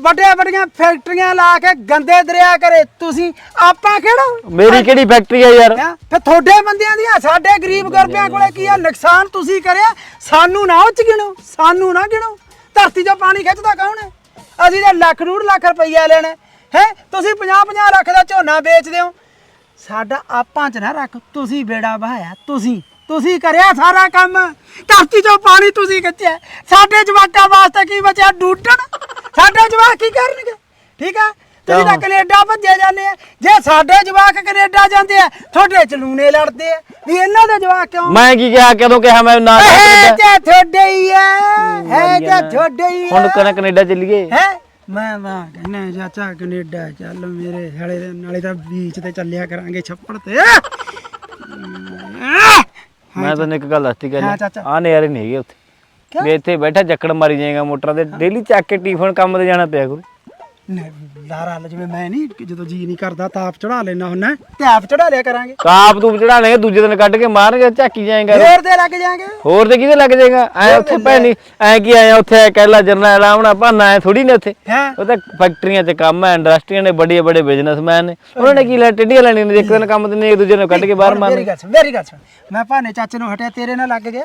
ਵੱਡੀਆਂ ਵੱਡੀਆਂ ਫੈਕਟਰੀਆਂ ਲਾ ਕੇ ਗੰਦੇ ਦਰਿਆ ਕਰੇ ਤੁਸੀਂ। ਆਪਾਂ ਕਿਹੜਾ? ਮੇਰੀ ਕਿਹੜੀ ਫੈਕਟਰੀ ਆ ਯਾਰ? ਫਿਰ ਤੁਹਾਡੇ ਬੰਦਿਆਂ ਦੀਆਂ ਸਾਡੇ ਗਰੀਬ ਗੁਰਬਿਆਂ ਕੋਲੇ ਕੀ ਆ? ਨੁਕਸਾਨ ਤੁਸੀਂ ਕਰਿਆ। ਸਾਨੂੰ ਨਾ ਉੱਚ ਗਿਣੋ ਸਾਨੂੰ ਨਾ ਗਿਣੋ। ਧਰਤੀ 'ਚੋਂ ਪਾਣੀ ਖਿੱਚਦਾ ਕੌਣ ਹੈ? ਅਸੀਂ ਤਾਂ ਲੱਖ ਡੂਢ ਲੱਖ ਰੁਪਈਆ ਲੈਣਾ ਹੈ। ਤੁਸੀਂ 50 50 ਲੱਖ ਦਾ ਝੋਨਾ ਵੇਚਦੇ ਹੋ। ਸਾਡਾ ਆਪਾਂ 'ਚ ਨਾ ਰੱਖ ਤੁਸੀਂ ਬੇੜਾ ਬਹਾਇਆ ਤੁਸੀਂ। ਤੁਸੀਂ ਕਰਿਆ ਸਾਰਾ ਕੰਮ। ਧਰਤੀ 'ਚੋਂ ਪਾਣੀ ਤੁਸੀਂ ਖਿੱਚਿਆ। ਸਾਡੇ ਜਵਾਕਾਂ ਵਾਸਤੇ ਕੀ ਬਚਿਆ? ਡੂਟਣ ਸਾਡੇ ਜਵਾਕ ਕੀ ਕਰਨਗੇ? ਠੀਕ ਆ? ਤੁਸੀਂ ਤਾਂ ਕੈਨੇਡਾ ਭੱਜੇ ਜਾਂਦੇ ਆ। ਜੇ ਸਾਡੇ ਜਵਾਕ ਕੈਨੇਡਾ ਜਾਂਦੇ ਆ ਤੁਹਾਡੇ ਚਲੂਨੇ ਲੜਦੇ ਆ। ਵੀ ਇਹਨਾਂ ਦੇ ਜਵਾਕ ਕਿਉਂ? ਮੈਂ ਕੀ ਕਿਹਾ? ਕਦੋਂ ਕਿਹਾ ਮੈਂ ਨਾ ਹੈ? ਤੇ ਤੁਹਾਡੇ ਹੀ ਆ। ਹੈ ਤੇ ਤੁਹਾਡੇ ਹੀ ਹੁਣ ਕਨਾ ਕੈਨੇਡਾ ਚੱਲੀਏ? ਹੈ? ਮੈਂ ਵਾਹ ਕਹਿੰਦਾ ਚਾਚਾ ਕੈਨੇਡਾ ਚੱਲ ਮੇਰੇ ਦੇ ਨਾਲੇ ਤਾਂ ਬੀਚ ਤੇ ਚੱਲਿਆ ਕਰਾਂਗੇ ਛੱਪੜ ਤੇ। ਮੈਂ ਤੈਨੂੰ ਇੱਕ ਗੱਲ ਦੱਸਤੀ ਹਾਂ, ਕਹਿੰਦਾ ਚਾਚਾ। ਆ ਨਜ਼ਾਰੇ ਨਹੀਂ ਹੈਗੇ ਉੱਥੇ? ਵੀ ਇੱਥੇ ਬੈਠਾ ਜੱਕੜ ਮਾਰੀ ਜਾਏਗਾ ਮੋਟਰਾਂ ਤੇ ਡੇਲੀ ਚੱਕ ਕੇ ਟੀਫਨ ਕੰਮ ਤੇ ਜਾਣਾ ਪਿਆ ਕਰੂ ਲਾਰਾ ਲ ਜਿਵੇਂ ਮੈਂ ਨਹੀਂ ਕਿ ਜਦੋਂ ਜੀ ਨਹੀਂ ਕਰਦਾ ਤਾਪ ਚੜਾ ਲੈਣਾ ਹੁੰਨਾ। ਤੇ ਆਪ ਚੜਾ ਲਿਆ ਕਰਾਂਗੇ। ਕਾਪ ਤੂੰ ਚੜਾ ਲੇਗਾ ਦੂਜੇ ਦਿਨ ਕੱਢ ਕੇ ਮਾਰਨਗੇ ਝਾਕੀ ਜਾਏਗਾ। ਫੇਰ ਦੇ ਲੱਗ ਜਾਾਂਗੇ ਹੋਰ ਤੇ ਕਿਹਦੇ ਲੱਗ ਜਾਏਗਾ? ਐ ਉੱਥੇ ਭੈਣੀ ਐ ਕੀ ਆਇਆ ਉੱਥੇ ਐ ਕਹਿਲਾ ਜਰਨਾ ਆਰਾਮਣਾ ਭਾਨਾ ਐ ਥੋੜੀ ਨੇ ਉੱਥੇ। ਹਾਂ? ਉਹ ਤਾਂ ਫੈਕਟਰੀਆਂ 'ਚ ਕੰਮ ਹੈ ਇੰਡਸਟਰੀਆਂ ਨੇ ਵੱਡੇ ਵੱਡੇ ਬਿਜ਼ਨਸਮੈਨ ਨੇ। ਉਹਨਾਂ ਨੇ ਕੀ ਲੈ ਟਿੱਡੀਆਂ ਲੈਣੀਆਂ ਨੇ ਇੱਕ ਦਿਨ ਕੰਮ ਤੇ ਇੱਕ ਦੂਜੇ ਨੂੰ ਕੱਢ ਕੇ ਬਾਹਰ ਮੇਰੀ ਮਾਰਨੇ। ਗੱਲ ਸੁਣ ਮੇਰੀ ਗੱਲ ਸੁਣ। ਮੈਂ ਭਾਨੇ ਚਾਚੇ ਨੂੰ ਹਟਿਆ ਤੇਰੇ ਨਾਲ ਲੱਗ ਗਿਆ।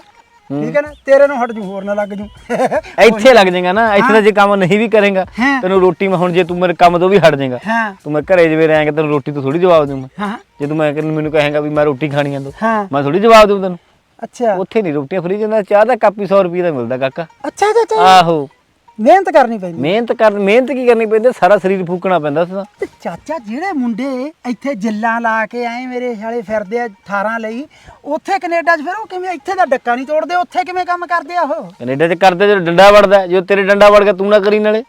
ਠੀਕ ਹੈ ਨਾ? ਤੇਰੇ ਨੂੰ ਹਟ ਜੂ ਹੋਰ ਨਾ ਲੱਗ ਜੂ। ਇੱਥੇ ਲੱਗ ਜਾਏਗਾ ਨਾ ਇੱਥੇ ਤਾਂ ਜੇ ਕੰਮ ਨਹੀਂ ਵੀ ਕਰੇਗਾ। ਤੈਨੂੰ ਰੋਟੀ ਮੈਂ ਹੁਣ ਜੇ ਤੂੰ ਮੇਰੇ ਕੰਮ ਤੋਂ ਵੀ ਹਟ ਜਾਏਗਾ ਤੂੰ ਮੈਂ ਘਰੇ ਜਵੇ ਰਹੇਂਗਾ ਤੈਨੂੰ ਰੋਟੀ ਤੋਂ ਥੋੜੀ ਜਵਾਬ ਦੂੰ ਮੈਂ ਜੇ ਤੂੰ ਮੈਂ ਮੈਨੂੰ ਕਹੇਗਾ ਵੀ ਮੈਂ ਰੋਟੀ ਖਾਣੀ ਆ ਤੂੰ ਮੈਂ ਥੋੜੀ ਜਵਾਬ ਦੂੰ ਤੈਨੂੰ। ਅੱਛਾ। ਉੱਥੇ ਨਹੀਂ ਰੋਟੀਆਂ ਫਰੀ ਜਾਂਦਾ ਚਾਹ ਦਾ ਕੱਪ ਹੀ 100 ਰੁਪਏ ਦਾ ਮਿਲਦਾ ਕਾਕਾ। ਅੱਛਾ ਚਾਚਾ ਆਹੋ। ਮਿਹਨਤ ਕਰਨੀ ਪੈਂਦੀ। ਮਿਹਨਤ ਕਰ ਮਿਹਨਤ ਕੀ ਕਰਨੀ ਪੈਂਦੀ ਸਾਰਾ ਸਰੀਰ ਫੂਕਣਾ ਪੈਂਦਾ ਦਾ। ਤੇ ਚਾਚਾ ਜਿਹੜੇ ਮੁੰਡੇ ਇੱਥੇ ਜਿੱਲਾਂ ਲਾ ਕੇ ਆਏ ਮੇਰੇ ਸਾਲੇ ਫਿਰਦੇ ਆ 18 ਲਈ ਉੱਥੇ ਕੈਨੇਡਾ 'ਚ ਫਿਰ ਉਹ ਕਿਵੇਂ ਇੱਥੇ ਦਾ ਡੱਕਾ ਨਹੀਂ ਤੋੜਦੇ? ਉੱਥੇ ਕਿਵੇਂ ਕੰਮ ਕਰਦੇ ਆ ਉਹ? ਕੈਨੇਡਾ 'ਚ ਕਰਦੇ ਜਦੋਂ ਡੰਡਾ ਵੜਦਾ ਜੋ ਤੇਰੇ ਡੰਡਾ ਵੜ ਗਿਆ ਤੂੰ ਨਾ ਕਰੀ ਨਾਲੇ।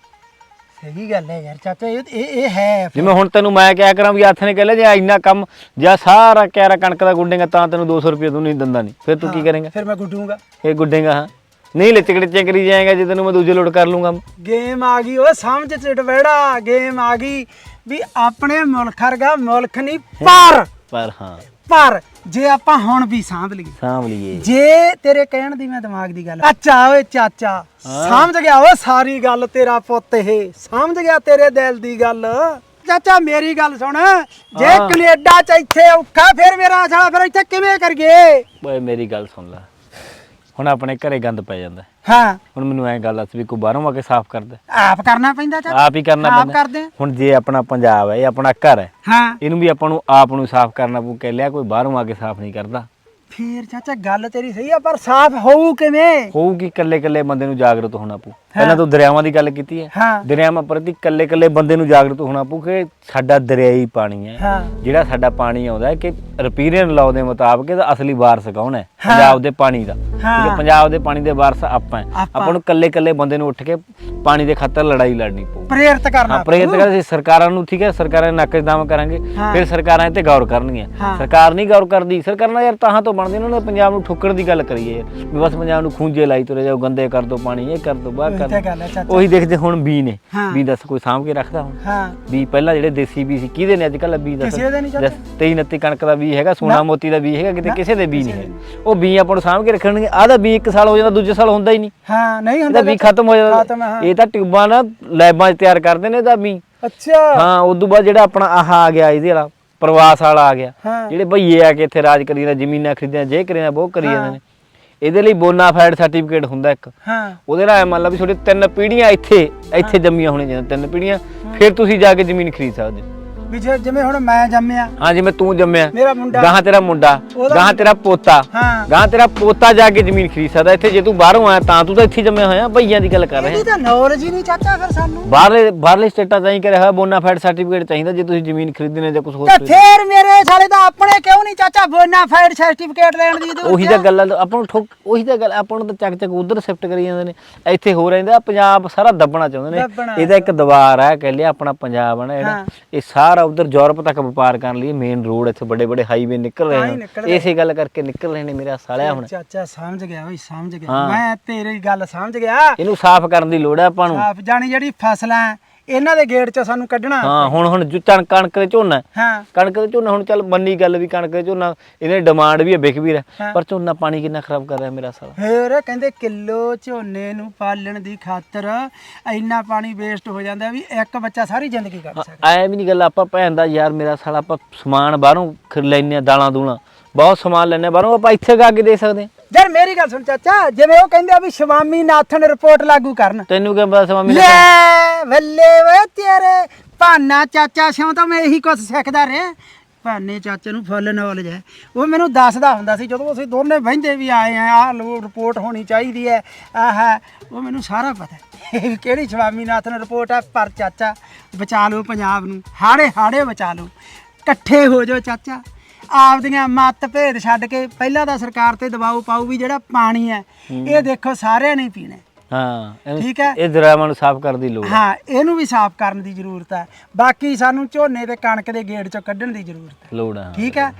ਸਹੀ ਗੱਲ ਹੈ ਯਾਰ ਚਾਚਾ ਇਹ ਇਹ ਇਹ ਹੈ ਜਿਵੇਂ ਹੁਣ ਤੈਨੂੰ ਮੈਂ ਕਿਹਾ ਕਰਾਂ ਵੀ ਹੱਥ ਨੇ ਕਹਿ ਲਿਆ ਜੇ ਇੰਨਾ ਕੰਮ ਜਾਂ ਸਾਰਾ ਕਿਆਰਾ ਕਣਕ ਦਾ ਗੁੱਡੇਗਾ ਤਾਂ ਤੈਨੂੰ 200 ਰੁਪਏ ਤੂੰ ਨਹੀਂ ਦਿੰਦਾ ਨਹੀਂ ਫਿਰ ਤੂੰ ਕੀ ਕਰੇਂਗਾ? ਫਿਰ ਮੈਂ ਗੁੱਡੂਗਾ। ਇਹ ਗੁੱਡੇਗਾ ਹਾਂ। ਨਹੀਂ ਲਿਚਕ ਲਿਚਕ ਕਰੀ ਜਾਏਗਾ ਜੇ ਤੈਨੂੰ ਮੈਂ ਦੂਜੇ ਲੋਡ ਕਰ ਲੂੰਗਾ। ਗੇਮ ਆ ਗਈ ਓਏ ਸਮਝ ਚ ਡਵੇੜਾ ਗੇਮ ਆ ਗਈ ਵੀ ਆਪਣੇ ਮੁਲਕ ਵਰਗਾ ਮੁਲਕ ਨਹੀਂ ਪਰ ਪਰ ਹਾਂ। ਪਰ ਜੇ ਆਪਾਂ ਹੁਣ ਵੀ ਸਾਂਭ ਲਈਏ। ਸਾਂਭ ਲਈਏ। ਜੇ ਤੇਰੇ ਕਹਿਣ ਦੀ ਮੈਂ ਦਿਮਾਗ ਦੀ ਗੱਲ ਚਾਚਾ ਓਏ ਚਾਚਾ ਸਮਝ ਗਿਆ ਓਏ ਸਾਰੀ ਗੱਲ ਤੇਰਾ ਪੁੱਤ ਇਹ। ਸਮਝ ਗਿਆ ਤੇਰੇ ਦਿਲ ਦੀ ਗੱਲ। ਚਾਚਾ ਮੇਰੀ ਗੱਲ ਸੁਣ ਜੇ। ਕੈਨੇਡਾ ਚ ਇੱਥੇ ਔਖਾ ਫਿਰ ਮੇਰਾ ਸਾਲਾ ਫਿਰ ਇੱਥੇ ਕਿਵੇਂ ਕਰੀਏ? ਓਏ ਮੇਰੀ ਗੱਲ ਸੁਣ ਲੈ। ਹੁਣ ਆਪਣੇ ਘਰੇ ਗੰਦ ਪੈ ਜਾਂਦਾ। ਹਾਂ। ਹੁਣ ਮੈਨੂੰ ਐਂ ਗੱਲ ਦੱਸ ਵੀ ਕੋਈ ਬਾਹਰੋਂ ਆ ਕੇ ਸਾਫ਼ ਕਰਦਾ। ਆਪ ਕਰਨਾ ਪੈਂਦਾ ਚਾਚਾ ਆਪ ਹੀ ਕਰਨਾ ਆਪ ਪੈਂਦਾ। ਕਰਦੇ ਆ। ਹੁਣ ਜੇ ਆਪਣਾ ਪੰਜਾਬ ਹੈ ਇਹ ਆਪਣਾ ਘਰ ਹੈ ਹਾਂ। ਇਹਨੂੰ ਵੀ ਆਪਾਂ ਨੂੰ ਆਪ ਨੂੰ ਸਾਫ਼ ਕਰਨਾ ਪਊ ਕਹਿ ਲਿਆ ਕੋਈ ਬਾਹਰੋਂ ਆ ਕੇ ਸਾਫ਼ ਨਹੀਂ ਕਰਦਾ। ਫੇਰ ਚਾਚਾ ਗੱਲ ਤੇਰੀ ਸਹੀ ਆ ਪਰ ਸਾਫ਼ ਹੋਊ ਕਿਵੇਂ? ਹੋਊਗੀ ਇਕੱਲੇ ਇਕੱਲੇ ਬੰਦੇ ਨੂੰ ਜਾਗਰੂਕ ਹੋਣਾ ਪਊ। ਪਹਿਲਾਂ ਤੂੰ ਦਰਿਆਵਾਂ ਦੀ ਗੱਲ ਕੀਤੀ ਹੈ। ਹਾਂ। ਦਰਿਆਵਾਂ ਪ੍ਰਤੀ ਇਕੱਲੇ ਇਕੱਲੇ ਬੰਦੇ ਨੂੰ ਜਾਗਰੂਕ ਹੋਣਾ ਪਊ ਕਿ ਸਾਡਾ ਦਰਿਆਈ ਪਾਣੀ ਹੈ। ਹਾਂ। ਜਿਹੜਾ ਸਾਡਾ ਪਾਣੀ ਆਉਂਦਾ ਹੈ ਕਿ ਰਪੀਰੀਅਨ ਲਾਅ ਦੇ ਮੁਤਾਬਕ ਇਹਦਾ ਅਸਲੀ ਵਾਰਸ ਕੌਣ ਹੈ? ਪੰਜਾਬ ਦੇ ਪਾਣੀ ਦਾ। ਹਾਂ। ਪੰਜਾਬ ਦੇ ਪਾਣੀ ਦੇ ਵਾਰਸ ਆਪਾਂ ਹੈ। ਆਪਾਂ। ਆਪਾਂ ਨੂੰ ਇਕੱਲੇ ਇਕੱਲੇ ਬੰਦੇ ਨੂੰ ਉੱਠ ਕੇ ਪਾਣੀ ਦੇ ਖਾਤਰ ਲੜਾਈ ਲੜਨੀ ਪਊ। ਪ੍ਰੇਰਿਤ ਕਰਨਾ ਹਾਂ ਪ੍ਰੇਰਿਤ ਕਰਦੇ ਸਰਕਾਰਾਂ ਨੂੰ ਠੀਕ ਹੈ ਸਰਕਾਰਾਂ ਦੇ ਨੱਕ 'ਚ ਦਮ ਕਰਾਂਗੇ। ਹਾਂ। ਫਿਰ ਸਰਕਾਰਾਂ ਇਹ ਤੇ ਗੌਰ ਕਰਨਗੀਆਂ। ਹਾਂ। ਸਰਕਾਰ ਨਹੀਂ ਗੌਰ ਕਰਦੀ। ਸਰਕਾਰਾਂ ਯਾਰ ਤਾਹਾਂ ਤੋਂ ਬਣਦੀ ਉਹਨਾਂ ਨੇ ਪੰਜਾਬ ਨੂੰ ਠੁੱਕਰ ਦੀ ਗੱਲ ਕਰੀਏ ਯਾਰ ਵੀ ਬਸ ਪੰਜਾਬ ਨੂੰ ਖੂੰਜੇ ਲਾਈ ਤੁਰੇ ਜਾਓ ਗੰਦੇ ਕਰ ਦੋ ਪਾਣੀ ਇਹ ਕਰ ਦੋ ਕਰ ਦਿਓ। ਗੱਲ ਹੈ ਚਾਚਾ? ਉਹੀ ਦੇਖਦੇ ਹੁਣ ਬੀ ਨੇ। ਹਾਂ। ਬੀ ਦੱਸ ਕੋਈ ਸਾਂਭ ਕੇ ਰੱਖਦਾ ਹੁਣ? ਹਾਂ। ਬੀ ਪਹਿਲਾਂ ਜਿਹੜੇ ਦੇਸੀ ਬੀ ਸੀ ਕਿਹਦੇ ਨੇ ਅੱਜ ਕੱਲ ਬੀ ਦੱਸ? ਕਿਸੇ ਦੇ ਨਹੀਂ ਚਾਚਾ। 23 29 ਕਣਕ ਦਾ ਬੀ ਹੈਗਾ ਸੋਨਾ ਮੋਤੀ ਦਾ ਬੀ ਹੈਗਾ ਕਿਤੇ ਕਿਸੇ ਦੇ ਬੀ ਨਹੀਂ ਹੈ ਉਹ ਬੀ ਆਪਾਂ ਨੂੰ ਸਾਂਭ ਕੇ ਰੱਖਣਗੇ ਆਹ ਦਾ ਬੀ ਇੱਕ ਸਾਲ ਹੋ ਜਾਂਦਾ ਦੂਜੇ ਸਾਲ ਹੁੰਦਾ ਹੀ ਨਹੀਂ। ਹਾਂ ਨਹੀਂ ਇਹਦਾ ਹੁੰਦਾ ਬੀ ਚਾਚਾ। ਖਤਮ ਹੋ ਖਤਮ ਹੈ, ਜਾਂਦਾ ਹਾਂ। ਇਹ ਤਾਂ ਟਿਊਬਾਂ ਨਾ ਲੈਬਾਂ 'ਚ ਤਿਆਰ ਕਰਦੇ ਨੇ ਇਹਦਾ ਬੀ। ਅੱਛਾ। ਹਾਂ ਉਸ ਤੋਂ ਬਾਅਦ ਜਿਹੜਾ ਆਪਣਾ ਆਹ ਆ ਗਿਆ ਇਹਦੇ ਵਾਲਾ ਪ੍ਰਵਾਸ ਵਾਲਾ ਆ ਗਿਆ। ਹਾਂ। ਜਿਹੜੇ ਭਈਏ ਆ ਕੇ ਇੱਥੇ ਰਾਜ ਕਰੀ ਜਾਂਦੇ ਜ਼ਮੀਨਾਂ ਖਰੀਦੀਆਂ ਜੇ ਕਰੀ ਜਾਂਦੇ ਉਹ ਕਰੀ ਜਾਂਦੇ ਨੇ। ਇਹਦੇ ਲਈ ਬੋਨਾਫਾਈਡ ਸਰਟੀਫਿਕੇਟ ਹੁੰਦਾ ਇੱਕ। ਹਾਂ। ਉਹਦੇ ਨਾਲ ਐਂ ਮੰਨ ਲਾ ਵੀ ਤੁਹਾਡੇ ਤਿੰਨ ਪੀੜ੍ਹੀਆਂ ਇੱਥੇ ਇੱਥੇ ਜੰਮੀਆਂ ਹੋਣੀਆਂ ਚਾਹੀਦੀਆਂ ਤਿੰਨ ਪੀੜ੍ਹੀਆਂ। ਫਿਰ ਤੁਸੀਂ ਜਾ ਕੇ ਜ਼ਮੀਨ ਖਰੀਦ ਸਕਦੇ ਹੋ। ਵੀ ਜੇ- ਜਿਵੇਂ ਹੁਣ ਮੈਂ ਜੰਮਿਆ ਹਾਂ ਜਿਵੇਂ ਤੂੰ ਜੰਮਿਆ। ਮੇਰਾ ਮੁੰਡਾ ਗਾਹਾਂ ਤੇਰਾ ਮੁੰਡਾ ਉਹਦਾ ਗਾਹਾਂ ਤੇਰਾ ਪੋਤਾ ਹਾਂ। ਗਾਹਾਂ ਤੇਰਾ ਪੋਤਾ ਜਾ ਕੇ ਜ਼ਮੀਨ ਖਰੀਦ ਸਕਦਾ। ਇੱਥੇ ਜੇ ਤੂੰ ਬਾਹਰੋਂ ਆਇਆ ਤਾਂ ਤੂੰ ਤਾਂ ਇੱਥੇ ਜੰਮਿਆ ਹੋਇਆ ਭਈਆਂ ਦੀ ਗੱਲ ਕਰ ਰਹੇ ਇਹਦੀ ਤਾਂ ਨੌਲੇਜ ਹੀ ਨਹੀਂ ਚਾਚਾ ਫਿਰ ਸਾਨੂੰ। ਬਾਹਰਲੇ ਬਾਹਰਲੇ ਸਟੇਟਾਂ ਤਾਂ ਹੀ ਕਰਿਆ ਹੋਇਆ ਬੋਨਾਫਾਈਡ ਸਰਟੀਫਿਕੇਟ ਚਾਹੀਦਾ ਜੇ ਤੁਸੀਂ ਜ਼ਮੀਨ ਖਰੀਦਣੀ ਹੈ ਜਾਂ ਕੁਝ ਹੋਰ ਤੇ ਖਰੀਦਣਾ। ਫੇਰ ਮੇਰੇ ਸਾਲੇ ਦਾ ਆਪਣੇ ਕਿਉਂ ਨਹੀਂ ਚਾਚਾ ਬੋਨਾਫਾਈਡ ਸਰਟੀਫਿਕੇਟ ਲੈਣ ਦੀ ਜ਼ਰੂਰਤ ਉਹੀ ਤਾਂ ਗੱਲ ਆ, ਆਪਾਂ ਨੂੰ ਠੋਕ ਉਹੀ ਤਾਂ ਗੱਲ ਆਪਾਂ ਨੂੰ ਤਾਂ ਚੱਕ ਚੱਕ ਉਧਰ ਸ਼ਿਫਟ ਕਰੀ ਜਾਂਦੇ ਨੇ। ਇੱਥੇ ਹੋ ਰਹਿੰਦਾ ਪੰਜਾਬ ਸਾਰਾ ਦੱਬਣਾ ਚਾਹੁੰਦੇ ਦੱਬਣਾ। ਨੇ ਇਹਦਾ ਇੱਕ ਦੀਵਾਰ ਹੈ ਕਹਿ ਲਿਆ ਆਪਣਾ ਪੰਜਾਬ ਹੈ ਨਾ ਹਾਂ। ਇਹ ਸਾਰਾ ਉਧਰ ਯੂਰਪ ਤੱਕ ਵਪਾਰ ਕਰਨ ਲਈ ਮੇਨ ਰੋਡ ਇੱਥੇ ਵੱਡੇ ਵੱਡੇ ਹਾਈਵੇ ਨਿਕਲ ਹੀ ਰਹੇ ਨਿਕਲ ਨੇ ਰਹੇ। ਇਸੇ ਗੱਲ ਕਰਕੇ ਨਿਕਲ ਰਹੇ ਨੇ ਮੇਰਾ ਸਾਲਿਆ ਹੁਣ ਚਾਚਾ ਸਮਝ ਗਿਆ ਓਏ ਸਮਝ ਗਿਆ ਹਾਂ। ਮੈਂ ਤੇਰੀ ਗੱਲ ਸਮਝ ਗਿਆ ਇਹਨੂੰ ਸਾਫ਼ ਕਰਨ ਦੀ ਲੋੜ ਹੈ ਆਪਾਂ ਨੂੰ ਆਪ ਜਾਣੀ ਜਿਹੜੀ ਫਸਲਾਂ ਇਹਨਾਂ ਦੇ ਗੇਟ 'ਚ ਸਾਨੂੰ ਕੱਢਣਾ ਹਾਂ ਹੁਣ ਹੁਣ ਜੋ ਕਣਕ ਕਣਕ ਦੇ ਝੋਨਾ ਹੈ। ਹਾਂ। ਕਣਕ ਦੇ ਝੋਨਾ ਹੁਣ ਚੱਲ ਮੰਨੀ ਗੱਲ ਵੀ ਕਣਕ ਦੇ ਝੋਨਾ ਇਹਨੇ ਡਿਮਾਂਡ ਵੀ ਹੈ ਵਿਕ ਵੀ ਰਿਹਾ। ਹਾਂ। ਪਰ ਝੋਨਾ ਪਾਣੀ ਕਿੰਨਾ ਖਰਾਬ ਕਰ ਰਿਹਾ ਮੇਰਾ ਸਾਲਾ। ਫੇਰ ਕਹਿੰਦੇ ਕਿਲੋ ਝੋਨੇ ਨੂੰ ਪਾਲਣ ਦੀ ਖਾਤਰ ਇੰਨਾ ਪਾਣੀ ਵੇਸਟ ਹੋ ਜਾਂਦਾ ਵੀ ਇੱਕ ਬੱਚਾ ਸਾਰੀ ਜ਼ਿੰਦਗੀ ਕੱਢ ਸਕਦਾ। ਐ ਵੀ ਨਹੀਂ ਗੱਲ ਆਪਾਂ ਭੈਣ ਦਾ ਯਾਰ ਮੇਰਾ ਸਾਲਾ ਆਪਾਂ ਸਮਾਨ ਬਾਹਰੋਂ ਖਰੀਦ ਲੈਨੇ ਆ ਦਾਲਾਂ ਦੂਲਾਂ। ਬਹੁਤ ਸਮਾਨ ਲੈਨੇ ਆ ਬਾਹਰੋਂ ਆਪਾਂ ਇੱਥੇ ਗਾ ਕੇ ਦੇ ਸਕਦੇ ਹਾਂ। ਯਾਰ ਮੇਰੀ ਗੱਲ ਸੁਣ ਚਾਚਾ ਜਿਵੇਂ ਉਹ ਕਹਿੰਦੇ ਆ ਵੀ ਸ਼ਵਾਮੀ ਨਾਥਨ ਰਿਪੋਰਟ ਲਾਗੂ ਕਰਨ। ਤੈਨੂੰ ਕਿਹਾ ਪਤਾ ਸਮਾਮੀ ਲੈ! ਬੱਲੇ ਵੇ ਤੇਰੇ। ਭਾਨਾ ਚਾਚਾ ਸਿਉ ਤਾਂ ਮੈਂ ਇਹੀ ਕੁਝ ਸਿੱਖਦਾ ਰਿਹਾ। ਭਾਨੇ ਚਾਚੇ ਨੂੰ ਫੁੱਲ ਨੌਲੇਜ ਹੈ। ਉਹ ਮੈਨੂੰ ਦੱਸਦਾ ਹੁੰਦਾ ਸੀ ਜਦੋਂ ਅਸੀਂ ਦੋਨੇ ਬਹਿੰਦੇ ਵੀ ਆਏ ਆ ਆਹ ਲੋ ਰਿਪੋਰਟ ਹੋਣੀ ਚਾਹੀਦੀ ਹੈ ਆਹ ਹੈ ਉਹ ਮੈਨੂੰ ਸਾਰਾ ਪਤਾ ਹੈ। ਕਿਹੜੀ ਸ਼ਵਾਮੀਨਾਥਨ ਰਿਪੋਰਟ ਹੈ? ਪਰ ਚਾਚਾ ਬਚਾ ਲਓ ਪੰਜਾਬ ਨੂੰ। ਹਾੜੇ ਹਾੜੇ ਬਚਾ ਲਓ। ਇਕੱਠੇ ਹੋ ਜਾਓ ਚਾਚਾ। ਆਪਦੀਆਂ ਮਤ ਭੇਦ ਛੱਡ ਕੇ ਪਹਿਲਾਂ ਤਾਂ ਸਰਕਾਰ ਤੇ ਦਬਾਅ ਪਾਊ ਵੀ ਜਿਹੜਾ ਪਾਣੀ ਹੈ ਇਹ ਦੇਖੋ ਸਾਰਿਆਂ ਨੇ ਪੀਣਾ ਹੈ। ਹਾਂ ਇਹਨੂੰ- ਠੀਕ ਹੈ। ਇਹ ਦਰਿਆਵਾਂ ਨੂੰ ਸਾਫ਼ ਕਰਨ ਦੀ ਲੋੜ ਹੈ। ਹਾਂ ਇਹਨੂੰ ਵੀ ਸਾਫ਼ ਕਰਨ ਦੀ ਜ਼ਰੂਰਤ ਹੈ। ਬਾਕੀ ਸਾਨੂੰ ਝੋਨੇ ਤੇ ਕਣਕ ਦੇ ਗੇੜ ਚੋਂ ਕੱਢਣ ਦੀ ਜ਼ਰੂਰਤ ਹੈ। ਲੋੜ ਹੈ ਠੀਕ ਹੈ?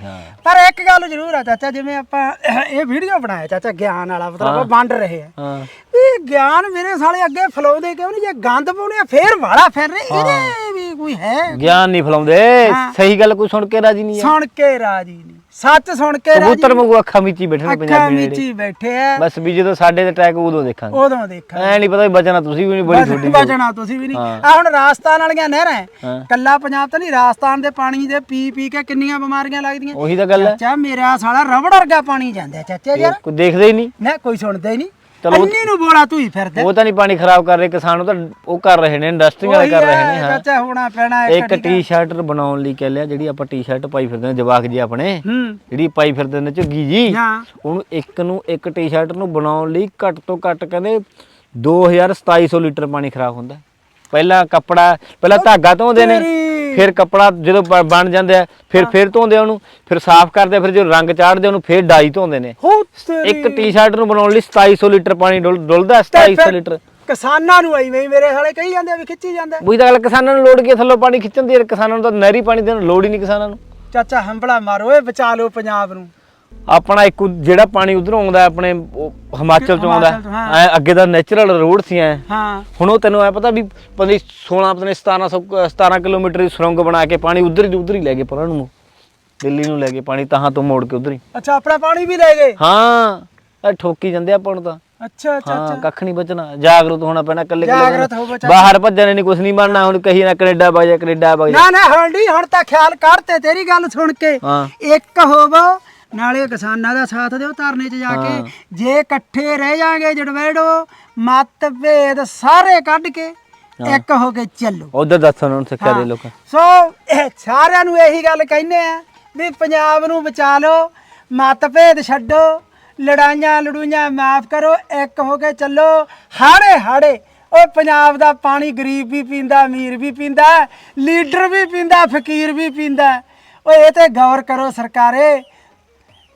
ਪਰ ਇੱਕ ਗੱਲ ਜ਼ਰੂਰ ਆ ਚਾਚਾ ਜਿਵੇਂ ਆਪਾਂ ਇਹ ਵੀਡੀਓ ਬਣਾਇਆ ਚਾਚਾ ਗਿਆਨ ਵਾਲਾ ਮਤਲਬ ਉਹ ਵੰਡ ਰਹੇ ਆ। ਹਾਂ। ਵੀ ਗਿਆਨ ਮੇਰੇ ਸਾਲੇ ਅੱਗੇ ਫਲੋਦੇ ਕਿਉਂ ਨਹੀਂ? ਜੇ ਗੰਦ ਪਾਉਣੇ ਆ ਫੇਰ ਵਾਲਾ ਫਿਰ ਰਹੇ ਇਹਦੇ ਵੀ ਕੋਈ ਹੈ ਗਿਆਨ ਨਹੀਂ ਫਲਾਉਂਦੇ। ਹਾਂ। ਸਹੀ ਗੱਲ ਕੋਈ ਸੁਣ ਕੇ ਰਾਜੀ ਨਹੀਂ ਆ ਸੁਣ ਕੇ ਰਾਜੀ ਨਹੀਂ। ਸੱਚ ਸੁਣ ਕੇ ਰਾਜੀ? ਕਬੂਤਰ ਵਾਂਗੂ ਅੱਖਾਂ ਮੀਚੀ ਬੈਠੇ ਨੇ ਅੱਖਾਂ ਪੰਜਾਬੀ ਹੀ ਬੈਠੇ ਆ। ਬਸ ਵੀ ਜਦੋਂ ਸਾਡੇ ਤੇ ਅਟੈਕ ਉਦੋਂ ਦੇਖਾਂਗੇ। ਉਦੋਂ ਦੇਖਾਂ ਐ ਨਹੀਂ ਪਤਾ ਵੀ ਬਚਣਾ ਤੁਸੀਂ ਵੀ ਨਹੀਂ ਬੜੀ ਛੋਟੀ ਬਚਣਾ ਤੁਸੀਂ ਵੀ ਨਹੀਂ। ਹਾਂ। ਆ ਹੁਣ ਰਾਜਸਥਾਨ ਵਾਲੀਆਂ ਨਹਿਰਾਂ। ਹਾਂ। ਕੱਲਾ ਪੰਜਾਬ ਤਾਂ ਨਹੀਂ ਰਾਜਸਥਾਨ ਦੇ ਪਾਣੀ ਦੇ ਪੀ ਪੀ ਕੇ ਕਿੰਨੀਆਂ ਬਿਮਾਰੀਆਂ ਲੱਗਦੀਆਂ। ਉਹੀ ਤਾਂ ਗੱਲ ਹੈ ਚਾਚਾ ਮੇਰਾ ਸਾਲਾ ਰਬੜ ਵਰਗਾ ਪਾਣੀ ਜਾਂਦਾ ਚਾਚਾ ਯਾਰ ਕੋਈ ਦੇਖਦੇ ਹੀ ਨਹੀਂ। ਨਾ ਕੋਈ ਸੁਣਦਾ ਹੀ ਨਹੀਂ। ਚਲੋ ਉਹ- ਅੰਨੀ ਨੂੰ ਬੋਲਾ ਤੂੰ ਹੀ ਫਿਰਦਾ। ਉਹ ਤਾਂ ਨਹੀਂ ਪਾਣੀ ਖਰਾਬ ਕਰ ਰਹੇ ਕਿਸਾਨ ਉਹ ਤਾਂ ਉਹ ਕਰ ਰਹੇ ਨੇ ਇੰਡਸਟਰੀ ਵਾਲੇ ਉਹੀ ਕਰ ਰਹੇ ਨੇ ਹਾਂ। ਚਾਚਾ ਹੋਣਾ ਪੈਣਾ ਇੱਕ ਟੀ-ਸ਼ਰਟ ਬਣਾਉਣ ਲਈ ਕਹਿ ਲਿਆ ਜਿਹੜੀ ਆਪਾਂ ਟੀ-ਸ਼ਰਟ ਪਾਈ ਫਿਰਦੇ ਨੇ ਜਵਾਕ ਜੀ ਆਪਣੇ ਹੂੰ। ਜਿਹੜੀ ਪਾਈ ਫਿਰਦੇ ਨੇ ਝੁੱਗੀ ਜੀ ਹਾਂ। ਉਹਨੂੰ ਇੱਕ ਨੂੰ ਇੱਕ ਟੀ-ਸ਼ਰਟ ਨੂੰ ਬਣਾਉਣ ਲਈ ਘੱਟ ਤੋਂ ਘੱਟ ਕਹਿੰਦੇ 2700 ਲੀਟਰ ਪਾਣੀ ਖਰਾਬ ਹੁੰਦਾ। ਪਹਿਲਾਂ ਕੱਪੜਾ ਪਹਿਲਾਂ ਧਾਗਾ ਧੋਂਦੇ ਨੇ। ਤੇਰੀ। ਫਿਰ ਕੱਪੜਾ ਜਦੋਂ ਬ- ਬਣ ਜਾਂਦਾ ਹੈ, ਫਿਰ ਫਿਰ ਧੋਂਦੇ ਆ ਉਹਨੂੰ ਫਿਰ ਸਾਫ਼ ਕਰਦੇ ਆ, ਫਿਰ ਜਦੋਂ ਰੰਗ ਚਾੜਦੇ ਆ, ਉਹਨੂੰ ਫਿਰ ਡਾਈ ਧੋਂਦੇ ਨੇ। ਹੋ ਤੇਰੀ। ਇੱਕ ਟੀ-ਸ਼ਰਟ ਨੂੰ ਬਣਾਉਣ ਲਈ 2700 ਲੀਟਰ ਪਾਣੀ ਡੁੱਲ- ਡੁੱਲਦਾ ਤੇ 2700 ਫਿਰ ਲੀਟਰ। ਕਿਸਾਨਾਂ ਨੂੰ ਐਵੇਂ ਹੀ ਮੇਰੇ ਸਾਲੇ ਕਹੀ ਜਾਂਦੇ ਆ ਵੀ ਖਿੱਚੀ ਜਾਂਦਾ। ਉਹੀ ਤਾਂ ਗੱਲ ਕਿਸਾਨਾਂ ਨੂੰ ਲੋੜ ਕੀ ਹੈ ਥੱਲੋਂ ਪਾਣੀ ਖਿੱਚਣ ਦੀ ਯਾਰ ਕਿਸਾਨਾਂ ਨੂੰ ਤਾਂ ਨਹਿਰੀ ਪਾਣੀ ਦੇਣ ਲੋੜ ਹੀ ਨਹੀਂ ਕਿਸਾਨਾਂ ਨੂੰ। ਚਾਚਾ ਹੰਬਲਾ ਮਾਰੋ ਏ ਬਚਾ ਲਓ ਪੰਜਾਬ ਨੂੰ। ਆਪਣਾ ਇੱਕ ਜਿਹੜਾ ਪਾਣੀ ਉਧਰੋਂ ਆਉਂਦਾ ਹੈ ਆਪਣੇ ਉਹ ਹਿਮਾਚਲ ਤੋਂ ਆਉਂਦਾ ਹਿਮਾਚਲ ਤੋਂ, ਹਾਂ। ਐ ਅੱਗੇ ਦਾ ਨੇਚਰਲ ਰੋਡ ਸੀ ਐ। ਹਾਂ। ਹੁਣ ਉਹ ਤੈਨੂੰ ਐ ਪਤਾ ਵੀ ਨੀ 16 ਪਤਾ ਨੀ 1700 ਕ- 17 ਕਿਲੋਮੀਟਰ ਦੀ ਸੁਰੰਗ ਬਣਾ ਕੇ ਪਾਣੀ ਉਧਰ ਹੀ ਉਧਰ ਹੀ ਲੈ ਗਏ ਪਰਾਂ ਨੂੰ। ਦਿੱਲੀ ਨੂੰ ਲੈ ਗਏ ਪਾਣੀ ਤਾਹਾਂ ਤੋਂ ਮੋੜ ਕੇ ਉਧਰ ਹੀ। ਅੱਛਾ ਆਪਣਾ ਪਾਣੀ ਵੀ ਲੈ ਗਏ? ਹਾਂ ਇਹ ਠੋਕੀ ਜਾਂਦੇ ਆਪਾਂ ਨੂੰ ਤਾਂ। ਅੱਛਾ ਅੱਛਾ ਹਾਂ ਕੱਖ ਨਹੀਂ ਬਚਣਾ ਜਾਗਰੂਕ ਹੋਣਾ ਪੈਣਾ ਕੱਲੇ ਜਾਗਰੂਕ ਹੋਵੋ ਚਾਚਾ। ਬਾਹਰ ਭੱਜਣ ਨਹੀਂ ਕੁਝ ਨਹੀਂ ਬਣਨਾ ਹੁਣ ਕਹੀ ਨਾ ਕੈਨੇਡਾ ਵਗ ਜਾ ਕੈਨੇਡਾ ਵਗ ਜਾ। ਨਾ ਨਾ ਨਹੀਂ ਹੁਣ ਤਾਂ ਖਿਆਲ ਕਰ ਤੇ ਤੇਰੀ ਗੱਲ ਸੁਣ ਕੇ। ਹਾਂ। ਇੱਕ ਹੋਵੋ ਨਾਲੇ ਕਿਸਾਨਾਂ ਦਾ ਸਾਥ ਦਿਓ ਧਰਨੇ 'ਚ ਜਾ ਕੇ। ਜੇ ਇਕੱਠੇ ਰਹਿ ਜਾਗੇ ਜੜਵੇੜੋ ਮਤਭੇਦ ਸਾਰੇ ਕੱਢ ਕੇ ਇੱਕ ਹੋ ਕੇ ਚੱਲੋ। ਉਧਰ ਦੱਸ ਉਹਨਾਂ ਨੂੰ ਸਿੱਖਿਆ ਦੇ ਲੋਕਾਂ। ਸੋ ਇਹ ਸਾਰਿਆਂ ਨੂੰ ਇਹੀ ਗੱਲ ਕਹਿੰਦੇ ਆ ਵੀ ਪੰਜਾਬ ਨੂੰ ਬਚਾ ਲਓ ਮਤਭੇਦ ਛੱਡੋ ਲੜਾਈਆਂ ਲੜੂਈਆਂ ਮਾਫ ਕਰੋ ਇੱਕ ਹੋ ਕੇ ਚੱਲੋ। ਹਾੜੇ ਹਾੜੇ ਉਹ ਪੰਜਾਬ ਦਾ ਪਾਣੀ ਗਰੀਬ ਵੀ ਪੀਂਦਾ ਅਮੀਰ ਵੀ ਪੀਂਦਾ ਲੀਡਰ ਵੀ ਪੀਂਦਾ ਫਕੀਰ ਵੀ ਪੀਂਦਾ। ਓਏ ਇਹ ਤੇ ਗੌਰ ਕਰੋ ਸਰਕਾਰੇ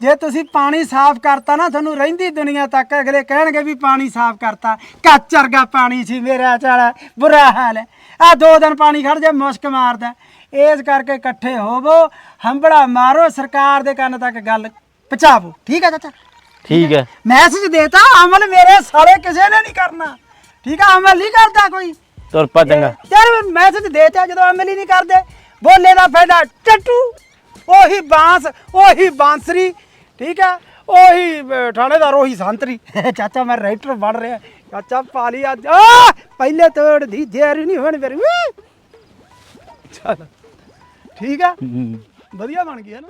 ਜੇ ਤੁਸੀਂ ਪਾਣੀ ਸਾਫ਼ ਕਰਤਾ ਨਾ ਤੁਹਾਨੂੰ ਰਹਿੰਦੀ ਦੁਨੀਆ ਤੱਕ ਅਗਲੇ ਕਹਿਣਗੇ ਵੀ ਪਾਣੀ ਸਾਫ਼ ਕਰਤਾ। ਕੱਚ ਵਰਗਾ ਪਾਣੀ ਸੀ ਮੇਰਾ ਚਾਲਾ ਬੁਰਾ ਹਾਲ ਹੈ। ਆ ਦੋ ਦਿਨ ਪਾਣੀ ਖੜ ਜਾ ਮੁਸ਼ਕ ਮਾਰਦਾ। ਇਸ ਕਰਕੇ ਇਕੱਠੇ ਹੋਵੋ ਹੰਬੜਾ ਮਾਰੋ ਸਰਕਾਰ ਦੇ ਕੰਨ ਤੱਕ ਗੱਲ ਪਹੁੰਚਾਵੋ। ਠੀਕ ਹੈ ਚਾਚਾ? ਠੀਕ ਹੈ। ਮੈਸੇਜ ਦੇਤਾ ਅਮਲ ਮੇਰੇ ਸਾਲੇ ਕਿਸੇ ਨੇ ਨਹੀਂ ਕਰਨਾ। ਠੀਕ ਹੈ ਅਮਲ ਨਹੀਂ ਕਰਦਾ ਕੋਈ। ਤੁਰ ਪਾ ਚੰਗਾ। ਯਾਰ ਮੈਸੇਜ ਦੇਤਾ ਜਦੋਂ ਅਮਲ ਹੀ ਨਹੀਂ ਕਰਦੇ। ਬੋਲੇ ਦਾ ਫਾਇਦਾ ਟੱਟੂ ਉਹੀ ਬਾਂਸ ਉਹੀ ਬਾਂਸਰੀ। ਠੀਕ ਆ ਉਹੀ ਅਹ, ਥਾਣੇਦਾਰ ਉਹੀ ਸੰਤਰੀ। ਚਾਚਾ ਮੈਂ ਰਾਈਟਰ ਬਣ ਰਿਹਾ। ਚਾਚਾ ਪਾਲੀ ਅੱਜ। ਪਹਿਲੇ ਤੋੜ ਦੀ ਦੇਰ ਨਹੀਂ ਹੋਣ ਮੇਰੀ। ਚੱਲ। ਠੀਕ ਹੂੰ। ਵਧੀਆ ਬਣ ਗਿਆ ਨਾ?